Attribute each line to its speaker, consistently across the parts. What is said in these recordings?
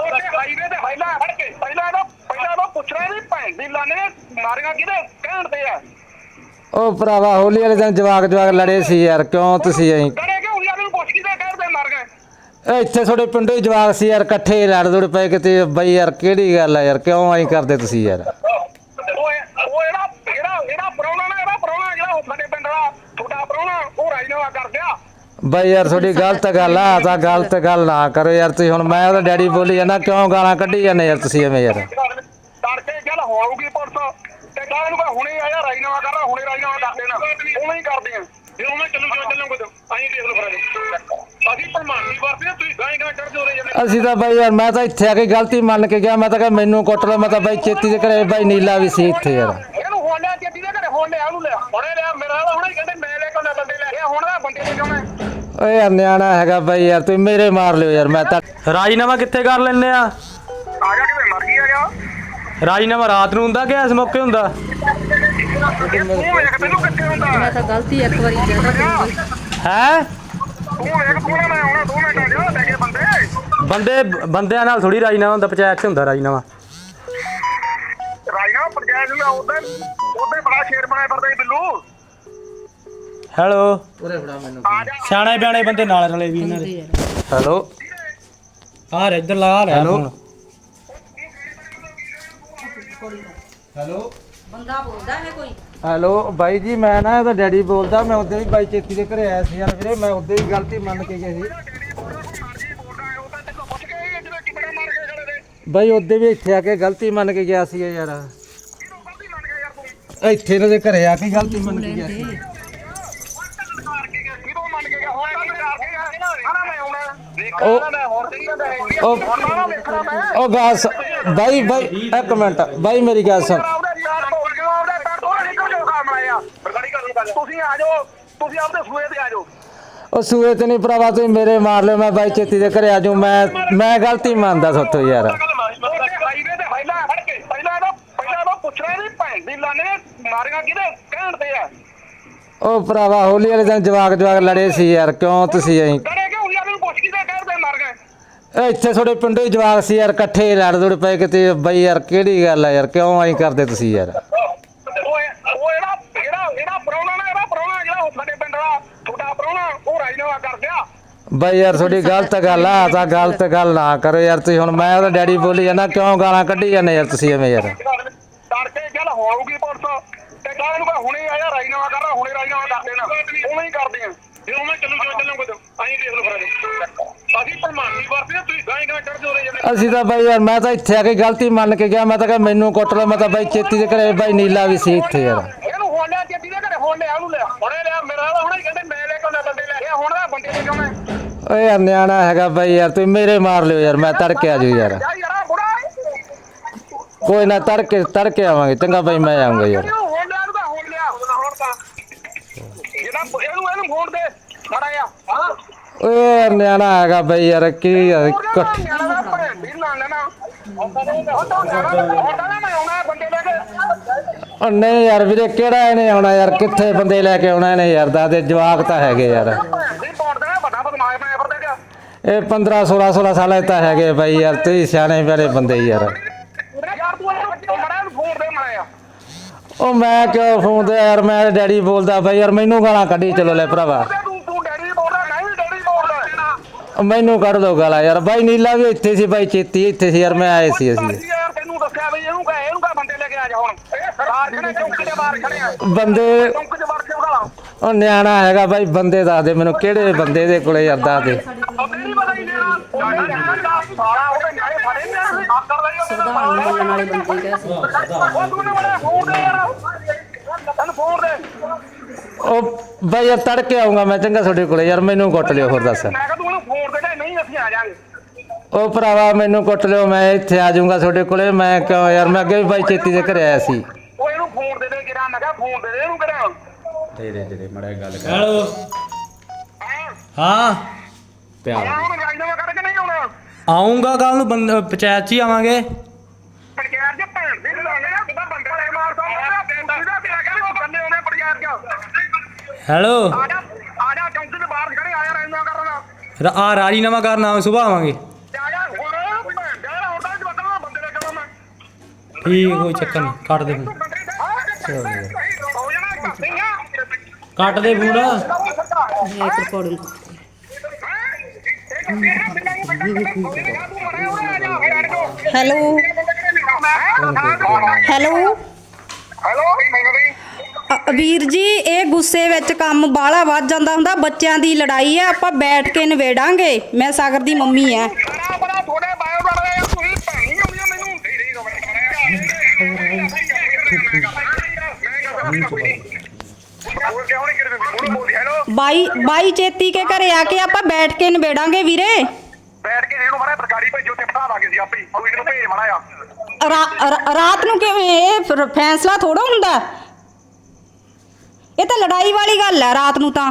Speaker 1: Highway ਤੇ ਪਹਿਲਾਂ ਫੜ ਕੇ। ਪਹਿਲਾਂ ਇਹਦਾ ਪਹਿਲਾਂ ਇਹਦਾ ਪੁੱਛਣਾ ਵੀ ਭੈਣ ਦੀ ਲਾਨੇ ਮਾਰੀਆਂ ਕਿਹਦੇ? ਕਹਿਣ ਤੇ ਆ।
Speaker 2: ਉਹ ਭਰਾਵਾ ਹੋਲੀ ਵਾਲੇ ਦਿਨ ਜਵਾਕ ਜਵਾਕ ਲੜੇ ਸੀ ਯਾਰ ਕਿਉਂ ਤੁਸੀਂ ਐਂ?
Speaker 1: ਕਰੇ ਕਿ ਹੁਣ ਯਾਰ ਨੂੰ ਪੁੱਛ ਕਿਹਦੇ ਕਹਿਣ ਤੇ ਮਰ ਗਏ?
Speaker 2: ਇਹ ਇੱਥੇ ਤੁਹਾਡੇ ਪਿੰਡੋਂ ਹੀ ਜਵਾਕ ਸੀ ਯਾਰ ਇਕੱਠੇ ਲੜ ਲੜ ਪਏ ਕਿਤੇ। ਬਈ ਯਾਰ ਕਿਹੜੀ ਗੱਲ ਆ ਯਾਰ ਕਿਉਂ ਐਂ ਕਰਦੇ ਤੁਸੀਂ ਯਾਰ
Speaker 1: ਉਹ ਇਹ- ਉਹ ਇਹਦਾ ਇਹਦਾ ਇਹਦਾ ਪ੍ਰਾਹੁਣਾ ਨਾ ਇਹਦਾ ਪ੍ਰਾਹੁਣਾ ਜਿਹੜਾ ਉਹ ਸਾਡੇ ਪਿੰਡ ਦਾ ਤੁਹਾਡਾ ਪ੍ਰਾਹੁਣਾ ਉਹ ਰਾਜਨਾਮਾ ਕਰ ਗਿਆ
Speaker 2: ਬਈ ਯਾਰ ਤੁਹਾਡੀ ਗਲਤ ਗੱਲ ਆ ਤਾਂ ਗਲਤ ਗੱਲ ਨਾ ਕਰੋ ਯਾਰ ਤੁਸੀਂ। ਹੁਣ ਮੈਂ ਉਹਦਾ ਡੈਡੀ ਬੋਲੀ ਜਾਂਦਾ ਕਿਉਂ ਗਾਲਾਂ ਕੱਢੀ ਜਾਂਦੇ ਯਾਰ ਤੁਸੀਂ ਐਵੇਂ ਯਾਰ?
Speaker 1: ਤੜਕੇ ਗੱਲ ਹੋਊਗੀ ਪੁਲਿਸ ਤੇ ਕੱਲ ਨੂੰ ਮੈਂ ਹੁਣੇ ਆਇਆ ਰਾਜਨਾਮਾ ਕਰਨਾ ਹੁਣੇ ਰਾਜਨਾਮਾ ਕਰ ਦੇਣਾ। ਉਵੇਂ ਹੀ ਕਰਦੇ ਆ। ਜੇ ਉਵੇਂ ਚੱਲੂ ਜਿਵੇਂ ਚੱਲੂਗੇ ਤਾਂ ਅਸੀਂ ਦੇਖ ਲਓ ਫਿਰ ਅਸੀਂ ਪ੍ਰਮਾਣੀ ਵਰਤੇ ਆ, ਤੁਸੀਂ ਗਾਂ ਗਾਂ ਚੜ ਜੋਰੇ ਜਾਂਦੇ।
Speaker 2: ਅਸੀਂ ਤਾਂ ਬਈ ਯਾਰ ਮੈਂ ਤਾਂ ਇੱਥੇ ਆ ਕੇ ਗਲਤੀ ਮੰਨ ਕੇ ਗਿਆ ਮੈਂ ਤਾਂ ਕਿਹਾ ਮੈਨੂੰ ਕੁੱਟ ਲਓ ਮੈਂ ਤਾਂ ਬਈ ਚੇਤੀ ਦੇ ਘਰੇ ਬਈ ਨੀਲਾ ਵੀ ਸੀ ਇੱਥੇ ਯਾਰ
Speaker 1: ਇਹਨੂੰ ਹੁਣ ਲਿਆ ਚੱਡੀ ਦੇ ਘਰੇ ਹੁਣ ਲਿਆ ਉਹਨੂੰ ਲਿਆ ਹੁਣੇ ਲਿਆ ਮੇਰਾ ਤਾਂ ਹੁਣੇ ਹੀ ਕਹਿੰਦੇ ਮੈਂ ਲੈ ਕੇ ਆਉਣਾ ਬੰਦੇ ਲੈ ਕੇ ਹੁਣ ਦਾ ਬੰਦੇ ਲੈ ਕੇ ਆਉਣਾ
Speaker 2: ਓਏ ਯਾਰ ਨਿਆਣਾ ਹੈਗਾ ਬਈ ਯਾਰ ਤੁਸੀਂ ਮੇਰੇ ਮਾਰ ਲਿਓ ਯਾਰ ਮੈਂ ਤਾਂ
Speaker 3: ਰਾਜੀਨਾਮਾ ਕਿੱਥੇ ਕਰ ਲੈਂਦੇ ਆ?
Speaker 1: ਆ ਜਾ ਕਿਵੇਂ ਮਰਜ਼ੀ ਆ ਗਿਆ
Speaker 3: ਰਾਜੀਨਾਮਾ ਰਾਤ ਨੂੰ ਹੁੰਦਾ ਕਿ ਇਸ ਮੌਕੇ ਹੁੰਦਾ?
Speaker 1: ਇਹ ਤੂੰ ਵੇਖ ਤੈਨੂੰ ਕਿੱਥੇ ਹੁੰਦਾ।
Speaker 4: ਮੈਂ ਤਾਂ ਗਲਤੀ ਇੱਕ ਵਾਰੀ ਕਹਿ ਦਿੱਤੀ
Speaker 3: ਹੈ?
Speaker 1: ਤੂੰ ਵੇਖ ਤੂੰ ਨਾ ਮੈਂ ਆਉਣਾ ਦੋ ਮਿੰਟਾਂ ਚ ਲੈ ਕੇ ਬੰਦੇ।
Speaker 3: ਬੰਦੇ ਬੰਦਿਆਂ ਨਾਲ ਥੋੜੀ ਰਾਜੀਨਾਮਾ ਹੁੰਦਾ ਪੰਚਾਇਤ 'ਚ ਹੁੰਦਾ ਰਾਜੀਨਾਮਾ।
Speaker 1: ਰਾਜਨਾ ਪੰਚਾਇਤ ਨੂੰ ਉਦੋਂ ਉਦੋਂ ਬੜਾ ਸ਼ੇਰ ਬਣਾਇਆ ਫਿਰਦਾ ਸੀ ਬਿੱਲੂ।
Speaker 3: ਹੈਲੋ।
Speaker 1: ਆ ਜਾ
Speaker 3: ਸਿਆਣੇ ਬਿਆਣੇ ਬੰਦੇ ਨਾਲ ਰਲੇ ਵੀ ਇਹਨਾਂ ਦੇ। ਹੈਲੋ। ਆ ਰੇ ਇੱਧਰ ਲਾ ਰਿਹਾ ਫੋਨ।
Speaker 4: ਬੰਦਾ ਬੋਲਦਾ ਹੈ ਕੋਈ?
Speaker 2: ਹੈਲੋ ਬਾਈ ਜੀ ਮੈਂ ਨਾ ਇਹਦਾ ਡੈਡੀ ਬੋਲਦਾ ਮੈਂ ਉਦੋਂ ਵੀ ਬਾਈ ਚੇਤੀ ਦੇ ਘਰੇ ਆਇਆ ਸੀ ਯਾਰ ਵੀਰੇ ਮੈਂ ਉਦੋਂ ਹੀ ਗਲਤੀ ਮੰਨ ਕੇ ਗਿਆ ਸੀ।
Speaker 1: ਮਰਜ਼ੀ ਬੋਲਦਾ ਹੈ ਉਹ ਤਾਂ ਤੈਨੂੰ ਪੁੱਛ ਕੇ ਆਈ ਜਦੋਂ ਚਿਪੜਾ ਮਾਰ ਕੇ ਖੜੇ ਦੇ
Speaker 2: ਬਾਈ ਉਦੋਂ ਵੀ ਇੱਥੇ ਆ ਕੇ ਗਲਤੀ ਮੰਨ ਕੇ ਗਿਆ ਸੀ ਯਾਰ।
Speaker 1: ਮੰਨ
Speaker 2: ਇੱਥੇ ਇਹਨਾਂ ਦੇ ਘਰੇ ਆ ਕੇ ਗਲਤੀ ਮੰਨ ਕੇ ਗਿਆ ਸੀ
Speaker 1: ਮਾਰ ਕੇ ਗਿਆ ਕਿਹਨੂੰ ਮੰਨ ਕੇ ਗਿਆ ਹੁਣ ਤਾਂ ਮਾਰ ਕੇ ਗਿਆ ਹਣਾ ਮੈਂ ਆਉਣਾ ਦੇਖਣਾ ਮੈਂ ਹੋਰ ਸਹੀ ਜਾਂਦਾ ਹੈ
Speaker 2: ਉਹ
Speaker 1: ਹੁਣ ਨਾ ਵੇਖਣਾ ਮੈਂ
Speaker 2: ਉਹ ਬਾਈ ਬਾਈ ਇੱਕ ਮਿੰਟ। ਬਾਈ ਮੇਰੀ ਗੱਲ ਸੁਣ।
Speaker 1: ਆਪਦੇ ਯਾਰ ਭੋਲ ਕੇ ਆਪਦੇ ਟਰ ਤੋਂ ਨਿਕਲ ਜਾਓ ਕੰਮ ਆਇਆ ਬਰਗੜੀ ਕਰ ਲਓ ਤੁਸੀਂ ਆ ਜਾਓ ਤੁਸੀਂ ਆਪਦੇ ਸੂਏ ਤੇ ਆ ਜਾਓ।
Speaker 2: ਉਹ ਸੂਏ ਤੇ ਨਹੀਂ ਭਰਾਵਾ ਤੁਸੀਂ ਮੇਰੇ ਮਾਰ ਲਿਓ ਮੈਂ ਬਾਈ ਚੇਤੀ ਦੇ ਘਰੇ ਆ ਜਾਊਂ। ਮੈਂ ਮੈਂ ਗਲਤੀ ਮੰਨਦਾ ਸੋਤੋ ਯਾਰ।
Speaker 1: ਹਾਈਵੇ ਤੇ ਪਹਿਲਾਂ ਫੜ ਕੇ ਪਹਿਲਾਂ ਇਹਦਾ ਪਹਿਲਾਂ ਇਹਦਾ ਪੁੱਛਣਾ ਵੀ ਭੈਣ ਦੀ ਲਾਨੇ ਮਾਰੀਆਂ ਕਿਹਦੇ ਕਹਿਣ ਤੇ ਆ
Speaker 2: ਉਹ ਭਰਾਵਾ ਹੋਲੀ ਵਾਲੇ ਦਿਨ ਜਵਾਕ ਜਵਾਕ ਲੜੇ ਸੀ ਯਾਰ ਕਿਉਂ ਤੁਸੀਂ ਐਂ
Speaker 1: ਕਰੇ ਕਿ ਹੁਣ ਯਾਰ ਨੂੰ ਪੁੱਛ ਕਿਹਦੇ ਕਹਿਣ ਤੇ ਮਰ ਗਏ?
Speaker 2: ਇਹ ਇੱਥੇ ਤੁਹਾਡੇ ਪਿੰਡੋਂ ਹੀ ਜਵਾਕ ਸੀ ਯਾਰ ਇਕੱਠੇ ਲੜ ਲੜ ਪਏ ਕਿਤੇ। ਬਈ ਯਾਰ ਕਿਹੜੀ ਗੱਲ ਆ ਯਾਰ ਕਿਉਂ ਐਂ ਕਰਦੇ ਤੁਸੀਂ ਯਾਰ?
Speaker 1: ਉਹ ਇਹ- ਉਹ ਇਹਦਾ ਇਹਦਾ ਇਹਦਾ ਪ੍ਰਾਹੁਣਾ ਨਾ ਇਹਦਾ ਪ੍ਰਾਹੁਣਾ ਜਿਹੜਾ ਉਹ ਸਾਡੇ ਪਿੰਡ ਦਾ ਤੁਹਾਡਾ ਪ੍ਰਾਹੁਣਾ ਉਹ ਰਾਜਨਾਮਾ ਕਰ ਗਿਆ।
Speaker 2: ਬਈ ਯਾਰ ਤੁਹਾਡੀ ਗਲਤ ਗੱਲ ਆ ਤਾਂ ਗਲਤ ਗੱਲ ਨਾ ਕਰੋ ਯਾਰ ਤੁਸੀਂ ਹੁਣ ਮੈਂ ਉਹਦਾ ਡੈਡੀ ਬੋਲੀ ਜਾਂਦਾ ਕਿਉਂ ਗਾਲਾਂ ਕੱਢੀ ਜਾਂਦੇ ਯਾਰ ਤੁਸੀਂ ਐਵੇਂ ਯਾਰ?
Speaker 1: ਤੜਕੇ ਗੱਲ ਹੋਊਗੀ ਪੁਲਿਸ। ਤੇ ਕੱਲ ਨੂੰ ਮੈਂ ਹੁਣੇ ਆਇਆ ਰਾਜਨਾਮਾ ਕਰਨਾ ਹੁਣੇ ਰਾਜਨਾਮਾ ਕਰ ਦੇਣਾ। ਉਵੇਂ ਹੀ ਕਰਦੇ ਆ ਜੇ ਉਵੇਂ ਚੱਲੂ ਜਿਵੇਂ ਚੱਲੂਗੇ ਤਾਂ। ਅਸੀਂ ਦੇਖ ਲਓ ਫਿਰ ਅਸੀਂ ਤੁਸੀਂ ਗਾਂ ਗਾਂ
Speaker 2: ਤਾਂ ਬਈ ਯਾਰ ਮੈਂ ਤਾਂ ਇੱਥੇ ਆ ਕੇ ਗਲਤੀ ਮੰਨ ਕੇ ਗਿਆ ਮੈਂ ਤਾਂ ਕਿਹਾ ਮੈਨੂੰ ਕੁੱਟ ਲਓ ਮੈਂ ਤਾਂ ਬਈ ਚੇਤੀ ਦੇ ਘਰੇ ਬਈ ਨੀਲਾ ਵੀ ਸੀ ਇੱਥੇ ਯਾਰ।
Speaker 1: ਇਹਨੂੰ ਹੁਣ ਲਿਆ ਚੱਡੀ ਦੇ ਘਰੇ ਹੁਣ ਲਿਆ ਉਹਨੂੰ ਲਿਆ। ਹੁਣੇ ਲਿਆ ਮੇਰਾ ਤਾਂ ਹੁਣੇ ਕਹਿੰਦੇ ਮੈਂ ਲੈ ਕੇ ਬੰਦੇ ਲੈ ਹੁਣ ਦਾ ਬੰਦੇ ਲੈ ਕੇ ਆਉਣਾ
Speaker 2: ਓਏ ਯਾਰ ਨਿਆਣਾ ਹੈਗਾ ਬਈ ਯਾਰ ਤੁਸੀਂ ਮੇਰੇ ਮਾਰ ਲਿਓ ਯਾਰ ਮੈਂ ਤੜਕੇ ਆ ਜੂ ਯਾਰ।
Speaker 1: ਯਾਰ ਯਾਰ ਬੁੜਾ
Speaker 2: ਕੋਈ ਨਾ ਤੜਕੇ ਤੜਕੇ ਆਵਾਂਗੇ ਚੰਗਾ ਬਈ ਮੈਂ ਆਉਂਗਾ ਯਾਰ।
Speaker 1: ਇਹਨੂੰ ਹੁਣ ਲਿਆ ਉਹਨੂੰ ਤਾਂ ਹੁਣ ਲਿਆ। ਹੁਣ ਤਾਂ ਜਿਹੜਾ ਇਹਨੂੰ ਇਹਨੂੰ ਫੋਨ ਦੇ ਮੜਾ ਆ ਹਾਂ।
Speaker 2: ਓਏ ਯਾਰ ਨਿਆਣਾ ਹੈਗਾ ਬਈ ਯਾਰ ਕੀ ਯਾਰ ਕੁੱਟ
Speaker 1: ਦਾ ਦੀ ਤਾਂ ਤਾਂ
Speaker 2: ਉਹ ਨਹੀਂ ਯਾਰ ਵੀਰੇ ਕਿਹੜਾ ਇਹਨੇ ਆਉਣਾ ਯਾਰ ਕਿੱਥੇ ਬੰਦੇ ਲੈ ਕੇ ਆਉਣਾ ਇਹਨੇ ਯਾਰ ਦਾਦੇ ਜਵਾਕ ਤਾਂ ਹੈਗੇ ਯਾਰ।
Speaker 1: ਦੀ
Speaker 2: ਇਹ 15 16 16 ਸਾਲਾਂ ਦੇ ਤਾਂ ਹੈਗੇ ਬਈ ਯਾਰ ਤੁਸੀਂ ਸਿਆਣੇ ਬਿਆਣੇ ਬੰਦੇ ਯਾਰ।
Speaker 1: ਤੂੰ ਦੇ
Speaker 2: ਉਹ ਮੈਂ ਕਿਉਂ ਫੋਨ ਤੇ ਯਾਰ ਮੈਂ ਡੈਡੀ ਬੋਲਦਾ ਬਈ ਯਾਰ ਮੈਨੂੰ ਗਾਲਾਂ ਕੱਢੀ ਚਲੋ ਲੈ ਭਰਾਵਾ
Speaker 1: ਤੇ ਤੂੰ ਤੂੰ ਡੈਡੀ ਬੋਲਦਾ ਮੈਂ ਵੀ ਡੈਡੀ ਬੋਲਦਾ
Speaker 2: ਉਹ ਮੈਨੂੰ ਕੱਢ ਦੋ ਗਾਲਾਂ ਯਾਰ। ਬਾਈ ਨੀਲਾ ਵੀ ਇੱਥੇ ਸੀ ਬਾਈ ਚੇਤੀ ਇੱਥੇ ਸੀ ਯਾਰ ਮੈਂ ਆਏ ਸੀ ਅਸੀਂ।
Speaker 1: ਅਸੀਂ ਯਾਰ ਤੈਨੂੰ ਦੱਸਿਆ ਬਈ ਇਹਨੂੰ ਕਹੇ ਇਹਨੂੰ ਕਹ ਬੰਦੇ ਲੈ ਕੇ ਆ ਜਾ ਹੁਣ। ਇਹ ਸਰਦਾਰ ਖੜੇ ਚੌਂਕ ਦੇ ਬਾਹਰ ਖੜੇ ਆ।
Speaker 2: ਬੰਦੇ
Speaker 1: ਚੌਂਕ ਦੇ ਬਾਹਰ ਕਿਉਂ ਖੜਾ
Speaker 2: ਉਹ ਨਿਆਣਾ ਹੈਗਾ ਬਾਈ ਬੰਦੇ ਦੱਸ ਦੇ ਮੈਨੂੰ ਕਿਹੜੇ ਬੰਦੇ ਦੇ ਕੋਲੇ ਯਾਰ ਦੱਸ ਦੇ।
Speaker 1: ਉਹ ਤੇਰੀ ਪਤਾ ਹੀ ਉਹ ਸਾਲਾ ਉਹਦੇ ਨਿਆਣੇ ਫੜੇ ਨੇ ਆ ਕਰ ਲਈ ਉਹਦੇ
Speaker 4: ਵਾਲੇ ਬੰਦੇ ਕਹੇ ਸੀ
Speaker 1: ਉਹ ਤੂੰ ਨੇ ਬੜਾ ਫੋਨ ਦੇ ਯਾਰ। ਤੈਨੂੰ ਫੋਨ ਦੇ।
Speaker 2: ਉਹ ਬਾਈ ਯਾਰ ਤੜਕੇ ਆਉਂਗਾ ਮੈਂ ਚੰਗਾ ਤੁਹਾਡੇ ਕੋਲੇ। ਯਾਰ ਮੈਨੂੰ ਕੁੱਟ ਲਿਓ ਹੋਰ ਦੱਸ।
Speaker 1: ਮੈਂ ਕਿਹਾ ਤੂੰ ਉਹਨੂੰ ਫੋਨ ਦੇ ਦੇ ਨਹੀਂ ਅਸੀਂ ਆ ਜਾਾਂਗੇ
Speaker 2: ਉਹ ਭਰਾਵਾ ਮੈਨੂੰ ਕੁੱਟ ਲਿਓ ਮੈਂ ਇੱਥੇ ਆ ਜਾਊਂਗਾ ਤੁਹਾਡੇ ਕੋਲੇ। ਮੈਂ ਕਿਉਂ ਯਾਰ ਮੈਂ ਅੱਗੇ ਵੀ ਬਾਈ ਚੇਤੀ ਦੇ ਘਰੇ ਆਇਆ ਸੀ।
Speaker 1: ਉਹ ਇਹਨੂੰ ਫੋਨ ਦੇ ਦੇ ਕਿਰਾਂ ਮੈਂ ਕਿਹਾ ਫੋਨ ਦੇ ਦੇ ਇਹਨੂੰ ਕਿਰਾਂ।
Speaker 3: ਹੈਲੋ। ਹਾਂ?
Speaker 1: ਆਉਣਾ ਹੁਣ ਰਾਜਨਾਮਾ ਕਰ ਕੇ ਨਹੀਂ ਆਉਣਾ।
Speaker 3: ਆਉਂਗਾ ਕੱਲ ਨੂੰ ਬੰਦ- ਪੰਚਾਇਤ 'ਚ ਹੀ ਆਵਾਂਗੇ।
Speaker 1: ਪੰਚਾਇਤ ਦੇ ਭੈਣ ਦੀ ਲਾਣੇ ਨਾ ਕਿਦਾਂ ਬੰਦਾ ਲੈ ਮਾਰ ਸਕਦਾ ਸਿੱਧਾ ਪਿਆ ਕਹਿੰਦੇ ਉਹ ਬੰਦੇ ਆਉਣੇ ਪੰਚਾਇਤ ਚ।
Speaker 3: ਹੈਲੋ।
Speaker 1: ਆ ਜਾ। ਆ ਰਾਜੀਨਾਮਾ ਕਰਨ
Speaker 3: ਆਵਾਂ ਸੁਬਾਹ ਆਵਾਂਗੇ। ਠੀਕ ਕੋਈ ਚੱਕਰ ਨਹੀਂ ਕੱਟ ਦੇ ਫੋਨ ਕੱਟ ਦੇ ਫੋਨ
Speaker 5: ਇੱਕ ਰਿਕਾਰਡਿੰਗ ਹੈਲੋ। ਹੈਲੋ। ਵੀਰ ਜੀ ਇਹ ਗੁੱਸੇ ਵਿੱਚ ਕੰਮ ਬਾਹਲਾ ਵੱਧ ਜਾਂਦਾ ਹੁੰਦਾ ਬੱਚਿਆਂ ਦੀ ਲੜਾਈ ਹੈ ਆਪਾਂ ਬੈਠ ਕੇ ਨਿਬੇੜਾਂਗੇ। ਮੈਂ ਸਾਗਰ ਦੀ ਮੰਮੀ ਐ
Speaker 6: ਬੋਲੋ ਬੋਲੀ
Speaker 5: ਬਾਈ ਬਾਈ ਚੇਤੀ ਕੇ ਘਰੇ ਆ ਕੇ ਆਪਾਂ ਬੈਠ ਕੇ ਨਿਬੇੜਾਂਗੇ ਵੀਰੇ।
Speaker 6: ਬੈਠ ਕੇ ਇਹਨੂੰ ਮਾੜਾ ਪ੍ਰਕਾਰੀ ਭੇਜੋ ਤੇ ਬਿਠਾ ਲਾਂਗੇ ਸੀ ਆਪੇ ਉਹ ਇਹਨੂੰ ਭੇਜ ਮਾੜਾ ਆ
Speaker 5: ਰਾ- ਰਾ- ਰਾਤ ਨੂੰ ਕਿਵੇਂ ਇਹ ਫੈਸਲਾ ਥੋੜਾ ਹੁੰਦਾ? ਇਹ ਤਾਂ ਲੜਾਈ ਵਾਲੀ ਗੱਲ ਹੈ ਰਾਤ ਨੂੰ ਤਾਂ।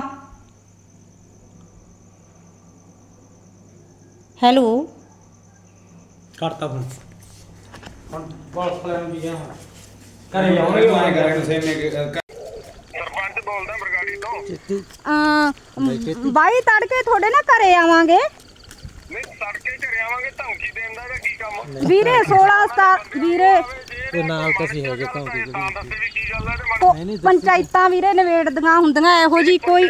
Speaker 5: ਹੈਲੋ।
Speaker 3: ਫੋਨ। ਹੁਣ ਪੁਲਿਸ ਵਾਲਿਆਂ ਨੂੰ ਵੀ ਗਿਆ ਘਰੇ ਆਉਣਗੇ ਮੈਂ ਕਰਾਂਗੇ
Speaker 6: ਸਰਪੰਚ ਬੋਲਦਾ ਬਰਗਾੜੀ ਤੋਂ।
Speaker 5: ਬਾਈ ਤੜਕੇ ਤੁਹਾਡੇ ਨਾ ਘਰੇ ਆਵਾਂਗੇ।
Speaker 6: ਨਹੀਂ ਤੜਕੇ ਘਰੇ ਆਵਾਂਗੇ ਧਮਕੀ ਦੇਣ ਦਾ ਕੀ ਕੰਮ
Speaker 5: ਵੀਰੇ 16 ਸਟਾਰ ਵੀਰੇ।
Speaker 6: ਤੇ ਨਾਲ ਤੁਸੀਂ ਹੈਗੇ ਧਮਕੀ ਦੇ ਤਾਂ ਗੱਲ ਹੈ ਤੇ
Speaker 5: ਕੋ- ਪੰਚਾਇਤਾਂ ਵੀਰੇ ਨਿਬੇੜਦੀਆਂ ਹੁੰਦੀਆਂ ਇਹੋ ਜੀ ਕੋਈ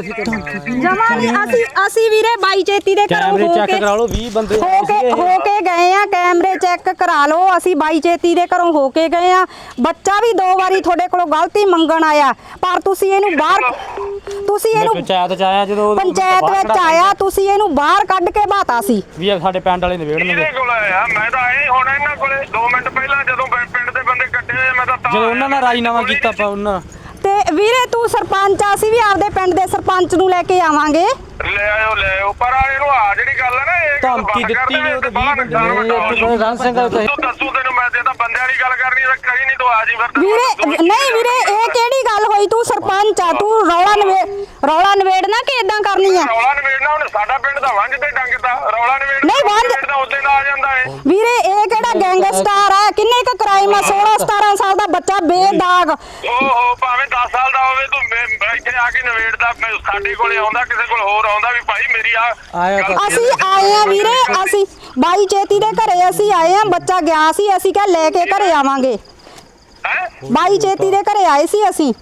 Speaker 6: ਅਸੀਂ
Speaker 5: ਜਮਾ ਨਹੀਂ ਅਸੀਂ ਅਸੀਂ ਵੀਰੇ ਬਾਈ ਚੇਤੀ ਦੇ ਘਰੋਂ
Speaker 3: ਕੈਮਰੇ
Speaker 5: ਹੋ ਕੇ
Speaker 3: ਕਰਾ ਲਓ 20 ਬੰਦੇ
Speaker 5: ਹੋ ਕੇ ਹੋ ਕੇ ਗਏ ਆ ਕੈਮਰੇ ਚੈੱਕ ਕਰਾ ਲਓ ਅਸੀਂ ਬਾਈ ਚੇਤੀ ਦੇ ਘਰੋਂ ਹੋ ਕੇ ਗਏ ਆ। ਬੱਚਾ ਵੀ ਦੋ ਵਾਰੀ ਤੁਹਾਡੇ ਕੋਲੋਂ ਗਲਤੀ ਮੰਗਣ ਆਇਆ ਪਰ ਤੁਸੀਂ ਇਹਨੂੰ ਬਾਹਰ ਤੁਸੀਂ ਇਹਨੂੰ
Speaker 3: ਪੰਚਾਇਤ ਚ ਆਇਆ ਜਦੋਂ
Speaker 5: ਪੰਚਾਇਤ ਵਿੱਚ ਆਇਆ ਤੁਸੀਂ ਇਹਨੂੰ ਬਾਹਰ ਕੱਢ ਕੇ ਬਾਤਾ ਸੀ।
Speaker 3: ਵੀ ਸਾਡੇ ਪਿੰਡ ਵਾਲੇ ਨਿਬੇੜਨਗੇ।
Speaker 6: ਇਹਦੇ ਕੋਲ ਆਇਆ? ਮੈਂ ਤਾਂ ਆਏ ਹੁਣ ਇਹਨਾਂ ਕੋਲੇ 2 ਮਿੰਟ ਪਹਿਲਾਂ ਜਦੋਂ ਹੋਏ ਮੈਂ ਤਾਂ ਤਾਂ
Speaker 3: ਜਦੋਂ ਉਹਨਾਂ ਨਾਲ ਰਾਜੀਨਾਮਾ ਕੀਤਾ ਆਪਾਂ ਉਹਨਾਂ
Speaker 5: ਤੇ ਵੀਰੇ ਤੂੰ ਸਰਪੰਚ ਆ ਅਸੀਂ ਵੀ ਆਪਦੇ ਪਿੰਡ ਦੇ ਸਰਪੰਚ ਨੂੰ ਲੈ ਕੇ ਆਵਾਂਗੇ।
Speaker 6: ਲੈ ਆਇਓ ਲੈ ਆਇਓ। ਪਰ ਆ ਇਹਨੂੰ ਆ ਜਿਹੜੀ ਗੱਲ ਹੈ ਨਾ ਇਹ ਗੱਲ
Speaker 3: ਧਮਕੀ
Speaker 6: ਬੰਦ
Speaker 3: ਦਿੱਤੀ
Speaker 6: ਕਰ
Speaker 3: ਨੇ
Speaker 6: ਦੇ,
Speaker 3: ਉਹ ਤਾਂ
Speaker 6: ਬਾਹਲਾ
Speaker 3: ਵੀਹ ਬੰਦੇ
Speaker 6: ਨੁਕਸਾਨ
Speaker 2: ਨਹੀਂ,
Speaker 6: ਵੱਡਾ ਹੋ
Speaker 2: ਇਹ ਤਾਂ ਰਣ ਸਿੰਘ ਦਾ ਤਾਂ-
Speaker 6: ਤੂੰ ਦੱਸੂ ਤੈਨੂੰ ਮੈਂ ਤੇ ਤਾਂ ਬੰਦਿਆਂ ਦੀ ਗੱਲ ਕਰਨੀ ਹੈ ਕਰੀ ਨਹੀਂ ਤੂੰ ਆ ਜੀ ਫਿਰ ਤੈਨੂੰ
Speaker 5: ਵੀਰੇ
Speaker 6: ਦੱਸੂ।
Speaker 5: ਨਹੀਂ ਵੀਰੇ ਇਹ ਕਿਹੜੀ ਗੱਲ ਹੋਈ? ਤੂੰ ਸਰਪੰਚ ਆ ਤੂੰ ਰੌਲਾ ਨਵੇ ਰੌਲਾ ਨਵੇੜਨਾ ਕਿ ਇਦਾਂ ਕਰਨੀ ਆ?
Speaker 6: ਰੌਲਾ ਨਵੇੜਨਾ ਹੁਣ ਸਾਡਾ ਪਿੰਡ ਦਾ ਵੰਜ ਤੇ ਡੰਗ ਦਾ। ਰੌਲਾ ਨਵੇੜਨਾ
Speaker 5: ਨਹੀਂ, ਵੰਝ-
Speaker 6: ਨਵੇੜਨਾ ਉੱਤੇ ਦਾ ਆ ਜਾਂਦਾ ਏ
Speaker 5: ਵੀਰੇ ਇਹ ਕਿਹੜਾ ਗੈਂਗਸਟਰ ਆ? ਕਿੰਨੇ ਕ ਕ੍ਰਾਈਮ ਆ? 16 17 ਸਾਲ ਦਾ ਬੱਚਾ ਬੇਦਾਗ।
Speaker 6: ਓਹੋ ਭਾਵੇਂ 10 ਸਾਲ ਦਾ ਹੋਵੇ ਤੂੰ ਮੇ- ਇੱਥੇ ਆ ਕੇ ਨਵੇੜਦਾ ਮੈਂ- ਸਾਡੇ ਕੋਲੇ ਆਉਂਦਾ ਕਿਸੇ ਕੋਲ ਹੋਰ ਆਉਂਦਾ ਵੀ ਭਾਈ ਮੇਰੀ ਆ
Speaker 2: ਆਇਆ
Speaker 5: ਅਸੀਂ ਆਏ ਆ ਵੀਰੇ ਅਸੀਂ ਬਾਈ ਚੇਤੀ ਦੇ ਘਰੇ ਅਸੀਂ ਆਏ ਆ ਬੱਚਾ ਗਿਆ ਸੀ ਅਸੀਂ ਕਿਹਾ ਲੈ ਕੇ ਘਰੇ ਆਵਾਂਗੇ।
Speaker 6: ਹੈਂ?
Speaker 5: ਬਾਈ ਚੇਤੀ ਦੇ ਘਰੇ ਆਏ ਸੀ ਅਸੀਂ।